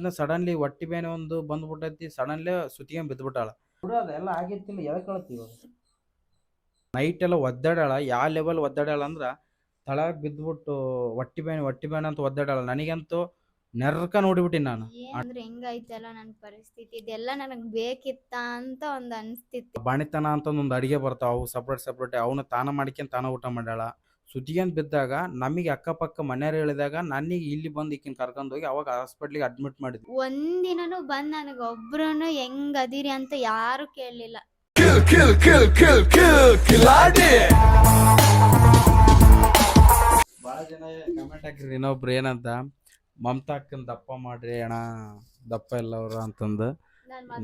ಇನ್ನು ಸಡನ್ಲಿ ಹೊಟ್ಟಿ ಬೇನೆ ಒಂದು ಬಂದ್ಬಿಟ್ಟೈತಿ ಸಡನ್ಲಿ ಸುತ್ತಿಗೆ ಬಿದ್ದ್ಬಿಟ್ಟಾಳ ಅದೆಲ್ಲ ಆಗೈತಿಲ್ಲ ಯಾವ ಇವಾಗ? ನೈಟ್ ಎಲ್ಲ ಒದ್ದಾಡಾಳ ಯಾವ ಲೆವೆಲ್ ಒದ್ದಾಡಾಳ ಅಂದ್ರ ತಳ ಬಿದ್ದ್ಬಿಟ್ಟು ಹೊಟ್ಟಿ ಬೇನೆ ಹೊಟ್ಟಿ ಬೇನೆ ಅಂತ ಒದ್ದಾಡಾಳ ನನಗಂತೂ ನೆರ್ಕ ನೋಡಿಬಿಟ್ಟಿನಿ ನಾನು. ಅಂದ್ರೆ ಹೆಂಗೈತಲ್ಲ ನನ್ನ ಪರಿಸ್ಥಿತಿ ಇದೆಲ್ಲ ನನಗ್ ಬೇಕಿತ್ತ ಅಂತ ಒಂದ್ ಅನ್ಸ್ತಿತ್ತು. ಬಾಣಿತನ ಅಂತ ಒಂದು ಅಡಿಗೆ ಬರ್ತಾವ ಅವು ಸಪ್ರೇಟ್ ಸಪ್ರೇಟ್ ಅವನು ತಾನ ಮಾಡ್ಕೊಂಡ್ ತಾನ ಊಟ ಮಾಡ್ಯಾಳ. ಸುದ್ದಿಗೆಂತ ಬಿದ್ದಾಗ ನಮಗೆ ಅಕ್ಕಪಕ್ಕ ಮನೆಯವ್ರು ಹೇಳಿದಾಗ ನನಗೆ ಇಲ್ಲಿ ಬಂದು ಈಕಿನ ಕರ್ಕೊಂಡು ಹೋಗಿ ಅವಾಗ ಹಾಸ್ಪಿಟ್ಲಿಗೆ ಅಡ್ಮಿಟ್ ಮಾಡಿದ್ವಿ. ಒಂದಿನನು ಬಂದು ನನಗೆ ಒಬ್ರುನು ಹೆಂಗ್ ಅದೀರಿ ಅಂತ ಯಾರು ಕೇಳಲಿಲ್ಲ. Kill, kill, kill, kill, kill, Kiladi. ಭಾಳ ಜನ ಕಮೆಂಟ್ ಹಾಕಿರಿ ಇನ್ನೊಬ್ರು ಏನಂತ ಮಮತಾ ಅಕ್ಕನ್ ದಪ್ಪ ಮಾಡ್ರಿ ಅಣ್ಣ ದಪ್ಪ ಇಲ್ಲ ಅವ್ರು ಅಂತಂದು.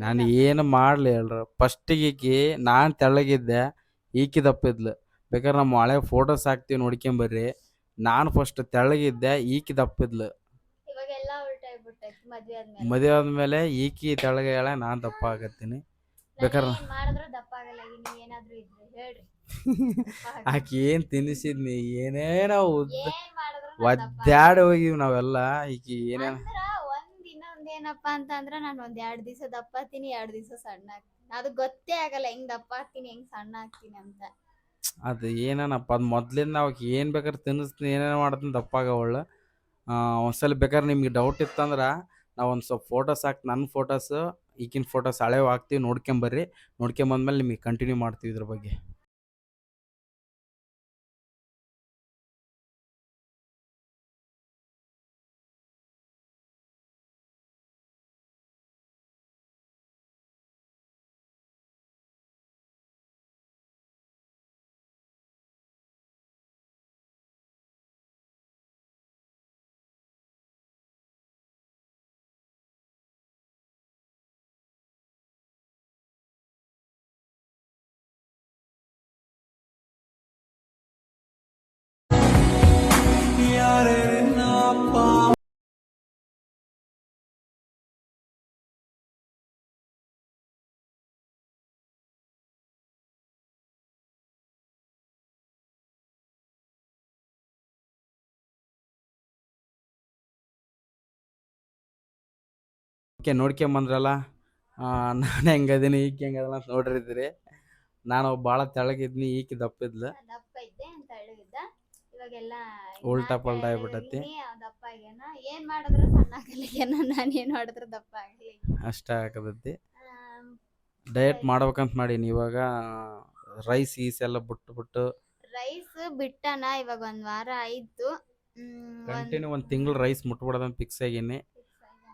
ನಾನು ಏನು ಮಾಡಲಿ ಹೇಳ್ರ. ಫಸ್ಟಿಗೆ ಈಕಿ ನಾನು ತೆಳ್ಳಗಿದ್ದೆ ಈಕಿ ದಪ್ಪ ಇದ್ಲು. ಬೇಕಾದ್ರೆ ನಮ್ಮ ಹಳೆ ಫೋಟೋಸ್ ಹಾಕ್ತೀವಿ ನೋಡ್ಕೊಂಬರ್ರಿ. ನಾನು ಫಸ್ಟ್ ತೆಳ್ಳಗಿದ್ದೆ ಈಕಿ ದಪ್ಪಿದ್ಲು. ಇವಾಗೆಲ್ಲ ಉಲ್ಟಾ ಆಗ್ಬಿಟ್ಟೈತಿ ಮದ್ವೆ ಆದ್ಮೇಲೆ. ಮದುವೆ ಆದ್ಮೇಲೆ ಈಕಿ ತೆಳ್ಳಗೆ ಹೇಳ ನಾನು ದಪ್ಪ ಆಗತ್ತೀನಿ ಬೇಕಾರೆ ನಾನ್ ಏನ್ ಮಾಡಿದ್ರು ದಪ್ಪ ಆಗಲ್ಲ ಈಗ ನೀವ್ ಏನಾದ್ರು ಇದ್ರೆ ಹೇಳ್ರಿ. ದಪ್ಪ ಆಗಲ್ಲ. ಆಕಿ ಏನು ತಿನ್ನಿಸಿದ್ನಿ ಏನೇನೋ ಉದ್ದ ಏನ್ ಮಾಡಿದ್ರು ನಾನ್ ದಪ್ಪ ಒದ್ದಾಡಿ ಹೋಗಿವಿ ನಾವೆಲ್ಲ. ಈಕಿ ಏನೇನು ಅಂದ್ರ ಒಂದ್ ಇನ್ನೊಂದ್ ಏನಪ್ಪಾ ಅಂತಂದ್ರ ನಾನು ಒಂದ್ ಎರಡ್ ದಿವಸ ದಪ್ಪ ಆಗ್ತೀನಿ ಎರಡ್ ದಿವಸ ಸಣ್ಣ ಆಗ್ತೀನಿ. ಅದು ಗೊತ್ತೇ ಆಗಲ್ಲ ಹೆಂಗ್ ದಪ್ಪ ಆಗ್ತೀನಿ ಹೆಂಗ್ ಸಣ್ಣ ಆಗ್ತೀನಿ ಅಂತ. ಅದು ಏನೇನಪ್ಪ, ಅದು ಮೊದ್ಲಿಂದ ನಾವು ಏನು ಬೇಕಾದ್ರೆ ತಿನ್ನಿಸ್ತೀನಿ ಏನೇನೋ ಮಾಡ್ತೀನಿ ದಪ್ಪಾಗವಳು ಒಂದ್ಸಲ ಬೇಕಾದ್ರೆ ನಿಮ್ಗೆ ಡೌಟ್ ಇತ್ತಂದ್ರೆ ನಾವು ಒಂದು ಸ್ವಲ್ಪ ಫೋಟೋಸ್ ಹಾಕಿ ನನ್ನ ಫೋಟೋಸ್ ಈಗಿನ ಫೋಟೋಸ್ ಹಳೆವು ಹಾಕ್ತೀವಿ, ನೋಡ್ಕೊಂಬರ್ರಿ. ನೋಡ್ಕೊಂಬಂದ್ಮೇಲೆ ನಿಮಗೆ ಕಂಟಿನ್ಯೂ ಮಾಡ್ತೀವಿ ಇದ್ರ ಬಗ್ಗೆ. ಓಕೆ ನೋಡ್ಕೊಂಬಂದ್ರಲ್ಲ ನಾನು ಹೆಂಗದೀನಿ ಈಕೆ ಹೆಂಗದಲ್ಲ ಅಂತ ನೋಡಿರಿದ್ರಿ ನಾನು ಭಾಳ ತೆಳಗಿದ್ನಿ ಈಕೆ ದಪ್ಪಿದ್ಲು. ದಪ್ಪ ಇದ್ದೆ ಅಂತ ಹೇಳಿದ್ದ. ಇವಾಗೆಲ್ಲ ಉಲ್ಟಾ ಪಲ್ಟಾ ಆಗ್ಬಿಟ್ಟತಿ ದಪ್ಪ ಆಗ್ಯಾನ ಏನ್ ಮಾಡಿದ್ರು ಸಣ್ಣ ನಾನ್ ಏನ್ ಮಾಡಿದ್ರು ದಪ್ಪ ಆಗಲಿ ಅಷ್ಟ ಆಗತೈತಿ ಡಯಟ್ ಮಾಡ್ಬೇಕಂತ ಮಾಡೀನಿ ಇವಾಗ. ರೈಸ್ ಈಸ್ ಎಲ್ಲ ಬಿಟ್ಟು ಬಿಟ್ಟು. ರೈಸ್ ಬಿಟ್ಟನ ಇವಾಗ ಒಂದ್ ವಾರ ಆಯ್ತು. ಕಂಟಿನ್ಯೂ ಒಂದ್ ಕಂಟಿನ್ಯೂ ಒಂದು ತಿಂಗಳು ರೈಸ್ ಮುಟ್ಬಿಡೋದಂತ ಫಿಕ್ಸ್ ಆಗೀನಿ.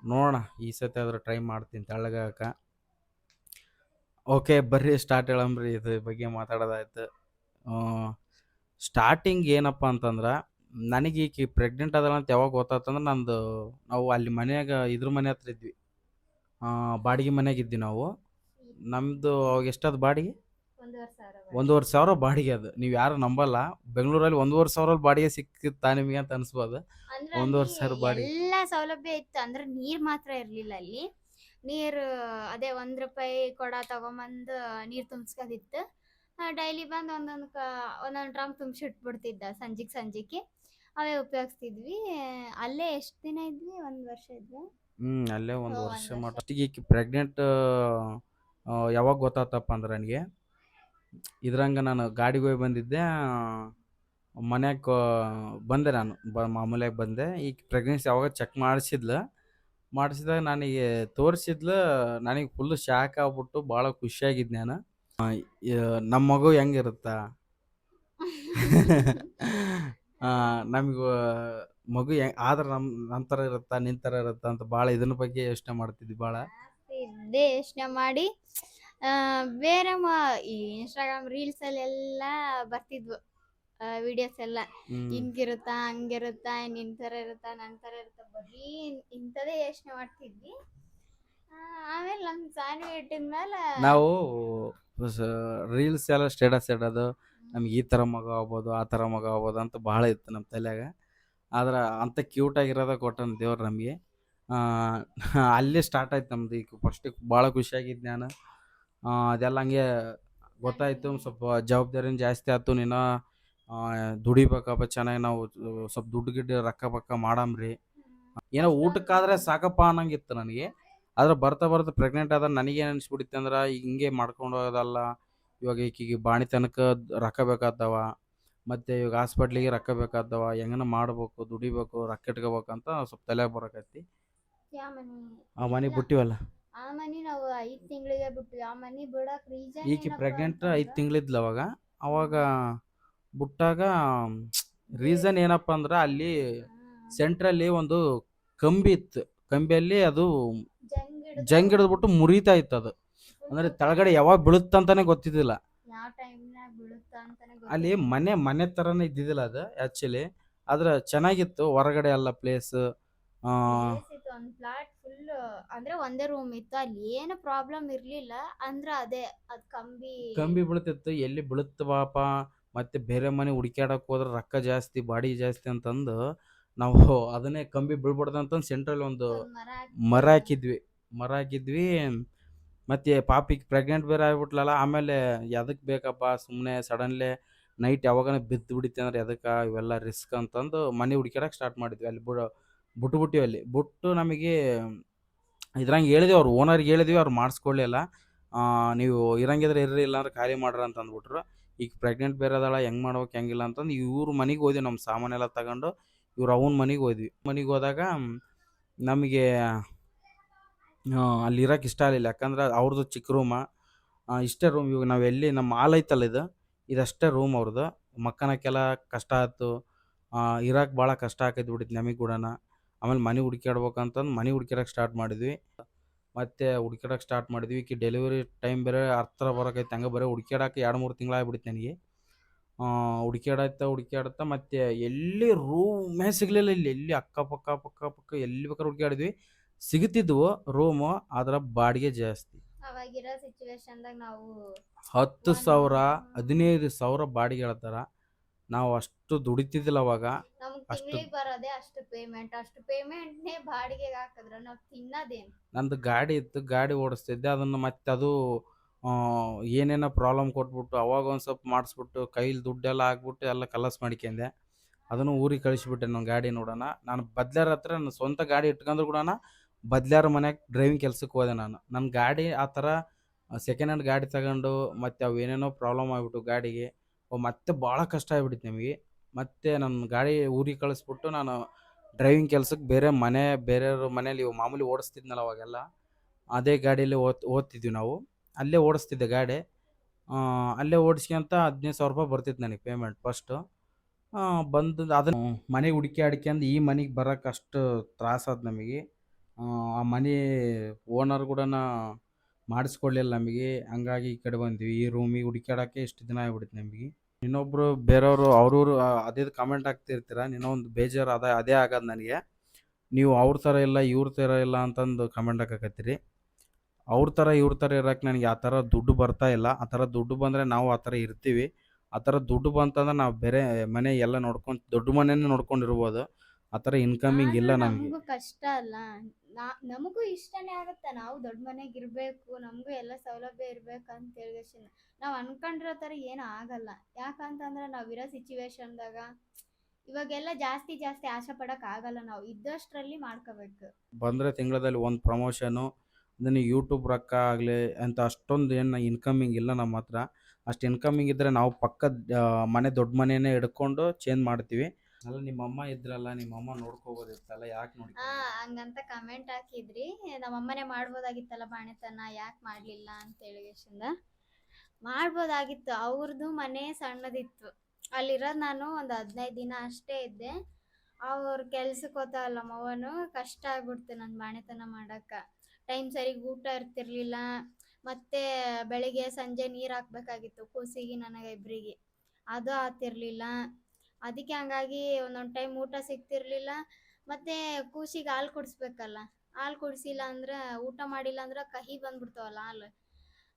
ನೋಡೋಣ ಈ ಸತಿ ಆದ್ರೆ ಟ್ರೈ ಮಾಡ್ತೀನಿ ತೆಳ್ಳಗಾಕ ಓಕೆ ಬರ್ರಿ ಸ್ಟಾರ್ಟ್ ಹೇಳಂಬ್ರಿ ಇದ್ರ ಬಗ್ಗೆ ಮಾತಾಡೋದಾಯ್ತು. ಸ್ಟಾರ್ಟಿಂಗ್ ಏನಪ್ಪ ಅಂತಂದ್ರೆ, ನನಗೆ ಈಕಿ ಪ್ರೆಗ್ನೆಂಟ್ ಅದಲ್ಲ ಅಂತ ಯಾವಾಗ ಗೊತ್ತಾತಂದ್ರೆ ನಂದು ನಾವು ಅಲ್ಲಿ ಮನೆಯಾಗ ಇದ್ರ ಮನೆ ಹತ್ರ ಇದ್ವಿ. ಬಾಡಿಗೆ ಮನೆಯಾಗಿದ್ವಿ ನಾವು. ನಮ್ಮದು ಅವಾಗ ಎಷ್ಟದು ಬಾಡಿಗೆ? ಒಂದೂವರೆ ಸಾವಿರ ಬಾಡಿಗೆ. ಅದು. ನೀವು ಯಾರು ನಂಬಲ್ಲ. ಬೆಂಗಳೂರಲ್ಲಿ ಒಂದೂವರೆ ಸಾವಿರ ಬಾಡಿಗೆ ಸಿಕ್ಕಿತ್ತಾ ನಿಮಗೆ ಅಂತ ಅನ್ಸ್ಬೋದು. ಒಂದೂವರೆ ಸಾವಿರ ಬಾಡಿ ಎಲ್ಲಾ ಸೌಲಭ್ಯ ಇತ್ತು. ಅಂದ್ರೆ ನೀರ್ ಮಾತ್ರ ಇರ್ಲಿಲ್ಲ ಅಲ್ಲಿ. ನೀರು ಅದೇ ಒಂದ್ ರೂಪಾಯಿ ಕೊಡ ತಗೊಂಬಂದು ನೀರ್ ತುಂಬಿಸ್ಕೋದಿತ್ತು. ಡೈಲಿ ಬಂದು ಒಂದೊಂದು ಒಂದೊಂದು ಡ್ರಮ್ ತುಂಬಿಸಿ ಇಟ್ಬಿಡ್ತಿದ್ದ ಸಂಜಿಕ್ ಸಂಜಿಗೆ. ಅವೇ ಉಪಯೋಗಿಸ್ತಿದ್ವಿ. ಅಲ್ಲೇ ಎಷ್ಟು ದಿನ ಇದ್ವಿ? ಒಂದ್ ವರ್ಷ ಇದ್ವಿ. ಹ್ಮ್ ಅಲ್ಲೇ ಒಂದು ವರ್ಷ ಮಟ್ಟ. ಅಷ್ಟಿಗೆ ಪ್ರೆಗ್ನೆಂಟ್ ಯಾವಾಗ ಗೊತ್ತಾತಪ್ಪ ಅಂದ್ರೆ ನನಗೆ? ಇದ್ರಂಗ ನಾನು ಗಾಡಿಗೆ ಹೋಗಿ ಬಂದಿದ್ದೆ ಮನೆಗೆ ಬಂದೆ ನಾನು, ಬ ಮಾಮೂಲಿಯಾಗಿ ಬಂದೆ. ಈಗ ಪ್ರೆಗ್ನೆನ್ಸಿ ಯಾವಾಗ ಚೆಕ್ ಮಾಡಿಸಿದ್ಲು. ಮಾಡಿಸಿದಾಗ ನನಗೆ ತೋರಿಸಿದ್ಲು, ನನಗೆ ಫುಲ್ ಶಾಕ್ ಆಗ್ಬಿಟ್ಟು ಭಾಳ ಖುಷಿಯಾಗಿದ್ದೆ ನಾನು. ನಮ್ಮ ಮಗು ಹೆಂಗಿರುತ್ತಾ? ನಮಗೂ, ಮಗು ಹೆಂಗ್, ಆದ್ರೆ ನಮ್ಮ ನಮ್ಮ ಥರ ಇರುತ್ತಾ ನಿನ್ನ ಥರ ಇರುತ್ತಾ ಅಂತ ಭಾಳ ಇದನ್ನ ಬಗ್ಗೆ ಯೋಚನೆ ಮಾಡ್ತಿದ್ವಿ ಭಾಳ. ಯೋಚನೆ ಮಾಡಿ. ಬೇರೆ ಮ ಈ ಇನ್ಸ್ಟಾಗ್ರಾಮ್ ರೀಲ್ಸ್ ಅಲ್ಲೆಲ್ಲ ಬರ್ತಿದ್ವು ವಿಡಿಯೋಸ್ ಎಲ್ಲ. ಹಿಂಗಿರುತ್ತಾ ಹಂಗಿರುತ್ತಾ ನಿನ್ ತರ ಇರುತ್ತಾ ನನ್ ತರ ಇರುತ್ತಾ ಬರೀ ಇಂಥದೇ ಯೋಚನೆ ಮಾಡ್ತಿದ್ವಿ. ಆಮೇಲೆ ನಮ್ ಸಾನ್ವಿ ಇಟ್ಟಿದ್ಮೇಲೆ ನಾವು ರೀಲ್ಸ್ ಎಲ್ಲ ಸ್ಟೇಟಸ್ ಇಡೋದು ನಮ್ಗೆ ಈ ಥರ ಮಗ ಆಗ್ಬೋದು ಆ ಥರ ಮಗ ಆಗ್ಬೋದು ಅಂತ ಭಾಳ ಇತ್ತು ನಮ್ಮ ತಲೆಯಾಗ. ಆದ್ರೆ ಅಂಥ ಕ್ಯೂಟಾಗಿರೋದ ಕೊಟ್ಟನ ದೇವ್ರು ನಮಗೆ. ಅಲ್ಲೇ ಸ್ಟಾರ್ಟ್ ಆಯ್ತು ನಮ್ದು ಈಗ. ಫಸ್ಟಿಗೆ ಭಾಳ ಖುಷಿಯಾಗಿದ್ದು ನಾನು. ಅದೆಲ್ಲ ಹಂಗೆ ಗೊತ್ತಾಯಿತು. ಸ್ವಲ್ಪ ಜವಾಬ್ದಾರಿನ ಜಾಸ್ತಿ ಆಯ್ತು. ನೀನು ದುಡಿಬೇಕಪ್ಪ ಚೆನ್ನಾಗಿ. ನಾವು ಸ್ವಲ್ಪ ದುಡ್ಡು ಗಿಡ್ಡು ರೊಕ್ಕ ಪಕ್ಕ ಮಾಡಮ್ರಿ. ಏನೋ ಊಟಕ್ಕಾದ್ರೆ ಸಾಕಪ್ಪ ಅನ್ನಂಗಿತ್ತು ನನಗೆ. ಆದ್ರೆ ಬರ್ತಾ ಬರ್ತಾ ಪ್ರೆಗ್ನೆಂಟ್ ಆದ್ರೆ ನನಗೇನು ಅನಿಸ್ಬಿಡಿತ್ತು ಅಂದ್ರೆ ಹಿಂಗೆ ಮಾಡ್ಕೊಂಡು ಹೋಗೋದಲ್ಲ. ಇವಾಗ ಈಕಿಗೆ ಬಾಣಿ ತನಕ ರೊಕ್ಕ ಬೇಕಾದವ ಮತ್ತು ಇವಾಗ ಹಾಸ್ಪಿಟ್ಲಿಗೆ ರೊಕ್ಕ ಬೇಕಾಗ್ತಾವ. ಹೆಂಗನ ಮಾಡ್ಬೇಕು ದುಡಿಬೇಕು ರೊಕ್ಕ ಇಟ್ಕೋಬೇಕಂತ ಸ್ವಲ್ಪ ತಲೆಗೆ ಬರಕತ್ತಿ. ಆ ಮನೆ ಬಿಟ್ಟಿವಲ್ಲ? ಆ ಮನಿ ನಾವು ಐದ್ ತಿಂಗಳಿಗೆ ಬಿಟ್ವಿ ಆ ಮನಿ ಬಿಡಕ್ ರೀಸನ್ ಈಕಿ ಪ್ರೆಗ್ನೆಂಟ್ ಐದು ತಿಂಗಳಿದ್ಲು ಅವಾಗ. ಅವಾಗ ಬಿಟ್ಟಾಗ ರೀಸನ್ ಏನಪ್ಪ ಅಂದ್ರೆ ಅಲ್ಲಿ ಸೆಂಟ್ರಲ್ಲಿ ಒಂದು ಕಂಬಿ ಇತ್ತು. ಕಂಬಿಯಲ್ಲಿ ಅದು ಜಂಗ್ ಹಿಡಿದ್ಬಿಟ್ಟು ಮುರಿತಾ ಇತ್ತು ಅದು. ಅಂದ್ರೆ ತಳಗಡೆ ಯಾವಾಗ ಬೀಳುತ್ತಂತಾನೆ ಗೊತ್ತಿದ್ದಿಲ್ಲ. ಯಾವ ಟೈಮ್ನಾಗ ಬೀಳುತ್ತ ಅಂತಾನೆ ಅಲ್ಲಿ ಮನೆ ಮನೆ ಥರನೇ ಇದ್ದಿದ್ದಿಲ್ಲ ಅದು ಆ್ಯಕ್ಚುಲಿ ಆದ್ರೆ ಚೆನ್ನಾಗಿತ್ತು ಹೊರಗಡೆ ಎಲ್ಲ ಪ್ಲೇಸ್ ಒಂದ್ ಫ್ಲಾಟ್ ಫುಲ್ ಅಂದ್ರೆ ಒಂದೇ ರೂಮ್ ಇತ್ತು. ಅಲ್ಲಿ ಏನು ಪ್ರಾಬ್ಲಮ್ ಇರ್ಲಿಲ್ಲ. ಅಂದ್ರೆ ಅದೇ ಅದ್ ಕಂಬಿ ಕಂಬಿ ಬೀಳ್ತಿತ್ತು. ಎಲ್ಲಿ ಬೀಳುತ್ತವಾಪ ಮತ್ತೆ ಬೇರೆ ಮನೆ ಹುಡುಕ್ಯಾಡಕ್ ಹೋದ್ರೆ ರೊಕ್ಕ ಜಾಸ್ತಿ ಬಾಡಿ ಜಾಸ್ತಿ ಅಂತಂದು ನಾವು ಅದನ್ನೇ ಕಂಬಿ ಬೀಳ್ಬಾರ್ದು ಅಂತಂದು ಸೆಂಟ್ರಲ್ಲಿ ಒಂದು ಒಂದ್ ಮರ ಹಾಕಿ- ಮರ ಹಾಕಿದ್ವಿ. ಮರ ಹಾಕಿದ್ವಿ. ಮತ್ತೆ ಪಾಪಿಗೆ ಪ್ರೆಗ್ನೆಂಟ್ ಬೇರೆ ಆಗ್ಬಿಟ್ಲಲ್ಲ ಆಮೇಲೆ ಎದಕ್ಕೆ ಬೇಕಪ್ಪ ಸುಮ್ಮನೆ ಸಡನ್ಲಿ ನೈಟ್ ಯಾವಾಗನ ಬಿದ್ದು ಬಿಡಿತೆ ಅಂದ್ರೆ ಎದಕ್ಕೆ? ಇವೆಲ್ಲ ರಿಸ್ಕ್ ಅಂತಂದು ಮನೆ ಹುಡುಕ್ಯಾಡಕ್ಕೆ ಸ್ಟಾರ್ಟ್ ಮಾಡಿದ್ವಿ. ಅಲ್ಲಿ ಬಿಡ ಬಿಟ್ಬಿಟ್ಟಿವಿ ಅಲ್ಲಿ. ಬಿಟ್ಟು ನಮಗೆ ಇದ್ರಂಗೆ ಹೇಳಿದ್ವಿ ಅವ್ರು ಓನರ್ಗೆ ಹೇಳಿದ್ವಿ ಅವ್ರು ಮಾಡಿಸ್ಕೊಳ್ಳಿಲ್ಲ ನೀವು ಇರಂಗಿದ್ರೆ ಇರ್ರಿ, ಇಲ್ಲಾಂದ್ರೆ ಖಾಲಿ ಮಾಡ್ರಿ ಅಂತ ಅಂದ್ಬಿಟ್ರು. ಈಗ ಪ್ರೆಗ್ನೆಂಟ್ ಬೇರೆ ಹೆಂಗೆ ಮಾಡ್ಬೇಕು, ಹೆಂಗಿಲ್ಲ ಅಂತಂದು ಇವ್ರ ಮನೆಗೆ ಹೋದ್ವಿ ನಮ್ಮ ಸಾಮಾನೆಲ್ಲ ತಗೊಂಡು. ಇವ್ರು ಅವನ ಮನೆಗೆ ಹೋದ್ವಿ. ಮನೆಗೆ ಹೋದಾಗ ನಮಗೆ ಅಲ್ಲಿ ಇರೋಕೆ ಇಷ್ಟ ಆಗಲಿಲ್ಲ. ಯಾಕಂದ್ರೆ ಅವ್ರದ್ದು ಚಿಕ್ಕ ರೂಮ ಇಷ್ಟೇ ರೂಮ್ ಇವಾಗ ನಾವು ಎಲ್ಲಿ ನಮ್ಮ ಹಾಲ್ ಐತಲ್ಲ ಇದು, ಇದಷ್ಟೇ ರೂಮ್ ಅವ್ರದ್ದು ಮಕ್ಕನಕ್ಕೆಲ್ಲ ಕಷ್ಟ ಆಯ್ತು. ಇರೋಕೆ ಭಾಳ ಕಷ್ಟ ಆಕೈತಿ ಬಿಟ್ಟಿತ್ತು ನಮಗೆ ಕೂಡ ಆಮೇಲೆ ಮನೆ ಹುಡ್ಕಾಡ್ಬೇಕಂತಂದು ಮನೆ ಹುಡ್ಕ್ಯಾಡಕ್ಕೆ ಸ್ಟಾರ್ಟ್ ಮಾಡಿದ್ವಿ. ಮತ್ತೆ ಹುಡ್ಕಾಡಕ್ಕೆ ಸ್ಟಾರ್ಟ್ ಮಾಡಿದ್ವಿ ಈಕಿ ಡೆಲಿವರಿ ಟೈಮ್ ಬೇರೆ ಹತ್ರ ಬರೋಕೈತೆ ಹಂಗೆ ಬರೀ ಹುಡ್ಕ್ಯಾಡಕ್ಕೆ ಎರಡು ಮೂರು ತಿಂಗಳಾಗ್ಬಿಡುತ್ತೆ ನನಗೆ. ಹುಡ್ಕಾಡತ್ತಾ ಹುಡುಕ್ಯಾಡತ್ತ ಮತ್ತೆ ಎಲ್ಲಿ ರೂಮೇ ಸಿಗಲಿಲ್ಲ ಇಲ್ಲಿ ಎಲ್ಲಿ ಅಕ್ಕಪಕ್ಕ ಪಕ್ಕ ಪಕ್ಕ ಎಲ್ಲಿ ಬೇಕಾದ್ರೆ ಹುಡ್ಕಾಡಿದ್ವಿ ಸಿಗುತ್ತಿದ್ವು ರೂಮು ಆದ್ರೆ ಬಾಡಿಗೆ ಜಾಸ್ತಿ. ಅವಾಗಿರೋ ಸಿಚುವೇಶನ್ದಾಗ ನಾವು ಹತ್ತು ಸಾವಿರ ಹದಿನೈದು ಸಾವಿರ ಬಾಡಿಗೆ ಹೇಳ್ತಾರ. ನಾವು ಅಷ್ಟು ದುಡಿತಿದ್ದಿಲ್ಲ ಅವಾಗ. ನಮ್ಗ್ ಅಷ್ಟು- ತಿಂಗಳಿಗೆ ಬರೋದೇ ಅಷ್ಟು ಪೇಮೆಂಟ್ ಅಷ್ಟು ಪೇಮೆಂಟ್ನೇ ಬಾಡಿಗೆಗೆ ಹಾಕಿದ್ರ ನಾವ್ ತಿನ್ನದೇನು? ನಂದು ಗಾಡಿ ಇತ್ತು ಗಾಡಿ ಓಡಿಸ್ತಿದ್ದೆ ಅದನ್ನು ಮತ್ತೆ ಅದು ಆ, ಏನೇನೋ ಪ್ರಾಬ್ಲಮ್ ಕೊಟ್ಬಿಟ್ಟು ಅವಾಗ ಒಂದು ಸ್ವಲ್ಪ ಮಾಡಿಸ್ಬಿಟ್ಟು ಕೈಲಿ ದುಡ್ಡೆಲ್ಲ ಹಾಕ್ಬಿಟ್ಟು ಎಲ್ಲ ಕಲಸ್ ಮಾಡ್ಕೊಂಡೆ. ಅದನ್ನು ಊರಿಗೆ ಕಳಿಸ್ಬಿಟ್ಟೆ ನನ್ನ ಗಾಡಿ ನೋಡೋಣ. ನಾನು ಬದ್ಲಾರ ಹತ್ರ ನನ್ನ ಸ್ವಂತ ಗಾಡಿ ಇಟ್ಕೊಂಡ್ರು ಕೂಡ ಬದ್ಲಾರ ಮನೆಗೆ ಡ್ರೈವಿಂಗ್ ಕೆಲ್ಸಕ್ಕೆ ಹೋದೆ ನಾನು. ನನ್ನ ಗಾಡಿ ಆ ಥರ ಸೆಕೆಂಡ್ ಹ್ಯಾಂಡ್ ಗಾಡಿ ತಗೊಂಡು ಮತ್ತೆ ಅವು ಏನೇನೋ ಪ್ರಾಬ್ಲಮ್ ಆಗಿಬಿಟ್ಟು ಗಾಡಿಗೆ. ಮತ್ತೆ ಭಾಳ ಕಷ್ಟ ಆಗಿಬಿಟ್ಟಿತ್ತು ನಮಗೆ. ಮತ್ತೆ ನನ್ನ ಗಾಡಿ ಊರಿಗೆ ಕಳಿಸ್ಬಿಟ್ಟು ನಾನು ಡ್ರೈವಿಂಗ್ ಕೆಲ್ಸಕ್ಕೆ ಬೇರೆ ಮನೆ, ಬೇರೆಯವ್ರ ಮನೇಲಿ ಮಾಮೂಲಿ ಓಡಿಸ್ತಿದ್ನಲ್ಲ ಅವಾಗೆಲ್ಲ. ಅದೇ ಗಾಡಿಯಲ್ಲಿ ಓದ್, ಓದ್ತಿದ್ವಿ ನಾವು. ಅಲ್ಲೇ ಓಡಿಸ್ತಿದ್ದೆ ಗಾಡಿ. ಅಲ್ಲೇ ಓಡಿಸ್ಕೊಂತ ಹದಿನೈದು ಸಾವಿರ ರೂಪಾಯಿ ಬರ್ತಿತ್ತು ನನಗೆ ಪೇಮೆಂಟ್ ಫಸ್ಟು ಬಂದು ಅದನ್ನು ಮನೆಗೆ ಹುಡುಕಿ ಆಡ್ಕೊಂಡು ಈ ಮನೆಗೆ ಬರೋಕೆ ಅಷ್ಟು ತ್ರಾಸಾದ ನಮಗೆ. ಆ ಮನೆ ಓನರ್ ಕೂಡ ಮಾಡಿಸ್ಕೊಡ್ಲಿಲ್ಲ ನಮಗೆ. ಹಂಗಾಗಿ ಈ ಕಡೆ ಬಂದ್ವಿ. ಈ ರೂಮಿಗೆ ಹುಡುಕಾಡೋಕ್ಕೆ ಇಷ್ಟು ದಿನ ಆಗ್ಬಿಡುತ್ತೆ ನಮಗೆ. ಇನ್ನೊಬ್ರು ಬೇರೆಯವರು ಅವ್ರವ್ರು ಅದೇ ಕಮೆಂಟ್ ಆಗ್ತಿರ್ತೀರ ನಿನ್ನೊಂದು ಬೇಜಾರು ಅದ ಅದೇ ಆಗೋದು ನನಗೆ. ನೀವು ಅವ್ರ ಥರ ಇಲ್ಲ, ಇವ್ರ ಥರ ಇಲ್ಲ ಅಂತಂದು ಕಮೆಂಟ್ ಹಾಕಕತ್ತೀರಿ. ಅವ್ರ ಥರ ಇವ್ರ ಥರ ಇರೋಕೆ ನನಗೆ ಆ ಥರ ದುಡ್ಡು ಬರ್ತಾ ಇಲ್ಲ. ಆ ಥರ ದುಡ್ಡು ಬಂದರೆ ನಾವು ಆ ಥರ ಇರ್ತೀವಿ. ಆ ಥರ ದುಡ್ಡು ಬಂತಂದ್ರೆ ನಾವು ಬೇರೆ ಮನೆ ಎಲ್ಲ ನೋಡ್ಕೊಂಡು, ದೊಡ್ಡ ಮನೆನೇ ನೋಡ್ಕೊಂಡಿರ್ಬೋದು. ಆ ಥರ ಇನ್ಕಮಿಂಗ್ ಇಲ್ಲ ನಮಗೆ. ನಮಗೂ ಕಷ್ಟ ಅಲ್ಲ. ನಾ- ನಮಗೂ ಇಷ್ಟನೇ ಆಗುತ್ತೆ. ನಾವು ದೊಡ್ಡ ಮನೆಗೆ ಇರ್ಬೇಕು ನಮಗೂ ಎಲ್ಲ ಸೌಲಭ್ಯ ಇರ್ಬೇಕು ಅಂತ ಹೇಳಿ ನಾವು ಅನ್ಕೊಂಡಿರೋ ತರ ಏನು ಆಗಲ್ಲ. ಯಾಕಂತಂದ್ರೆ ನಾವ್ ಇರೋ ಸಿಚುವೇಶನ್ದಾಗ ಇವಾಗೆಲ್ಲ ಜಾಸ್ತಿ ಜಾಸ್ತಿ ಆಸೆ ಪಡಕ್ ಆಗಲ್ಲ. ನಾವು ಇದ್ದಷ್ಟರಲ್ಲಿ ಮಾಡ್ಕೋಬೇಕು. ಬಂದ್ರೆ ತಿಂಗಳಲ್ಲಿ ಒಂದು ಪ್ರಮೋಷನು ಅದನ್ನು ಯೂಟ್ಯೂಬ್ ರೊಕ್ಕ ಆಗಲಿ ಅಂತ ಅಷ್ಟೊಂದು ಏನು ಇನ್ಕಮಿಂಗ್ ಇಲ್ಲ ನಮ್ಮ ಹತ್ರ. ಅಷ್ಟು ಇನ್ಕಮಿಂಗ್ ಇದ್ದರೆ ನಾವು ಪಕ್ಕದ ಮನೆ ದೊಡ್ಡ ಮನೆಯೇ ಇಡ್ಕೊಂಡು ಚೇಂಜ್ ಮಾಡ್ತೀವಿ. ಅಲ್ಲ, ನಿಮ್ಮಮ್ಮ ಇದ್ರಲ್ಲ, ನಿಮ್ಮಮ್ಮ ನೋಡ್ಕೋಬೋದಿತ್ತಲ್ಲ, ಯಾಕೆ ನೋಡಿ ಹಂಗಂತ ಕಮೆಂಟ್ ಹಾಕಿದ್ರಿ. ನಮ್ಮ ಅಮ್ಮನೇ ಮಾಡ್ಬೋದಾಗಿತ್ತಲ್ಲ ಬಾಣೆತನ, ಯಾಕೆ ಮಾಡ್ಲಿಲ್ಲ ಅಂತ ಹೇಳಿಗೆಶಿಂದ ಮಾಡ್ಬೋದಾಗಿತ್ತು ಅವ್ರದ್ದು ಮನೆ ಸಣ್ಣದಿತ್ತು. ಅಲ್ಲಿರೋದು ನಾನು ಒಂದು ಹದಿನೈದು ದಿನ ಅಷ್ಟೇ ಇದ್ದೆ. ಅವ್ರ ಕೆಲ್ಸಕ್ಕೆ ಹೋತಲ್ಲ ಮವನು, ಕಷ್ಟ ಆಗ್ಬಿಡ್ತು ನನ್ನ ಬಾಣೆತನ ಮಾಡಕ್ಕ. ಟೈಮ್ ಸರಿಗೆ ಊಟ ಇರ್ತಿರ್ಲಿಲ್ಲ. ಮತ್ತೆ ಬೆಳಿಗ್ಗೆ ಸಂಜೆ ನೀರು ಹಾಕ್ಬೇಕಾಗಿತ್ತು, ಕೂಸಿಗೆ ನನಗೆ ಇಬ್ಬರಿಗೆ ಅದು ಆಗ್ತಿರ್ಲಿಲ್ಲ. ಅದಕ್ಕೆ ಹಂಗಾಗಿ ಒಂದೊಂದು ಟೈಮ್ ಊಟ ಸಿಗ್ತಿರ್ಲಿಲ್ಲ. ಮತ್ತೆ ಕೂಸಿಗೆ ಹಾಲು ಕುಡಿಸ್ಬೇಕಲ್ಲ, ಹಾಲು ಕುಡಿಸಿಲ್ಲ ಅಂದ್ರೆ ಊಟ ಮಾಡಿಲ್ಲ ಅಂದ್ರೆ ಕಹಿ ಬಂದ್ಬಿಡ್ತಾವಲ್ಲ ಹಾಲು.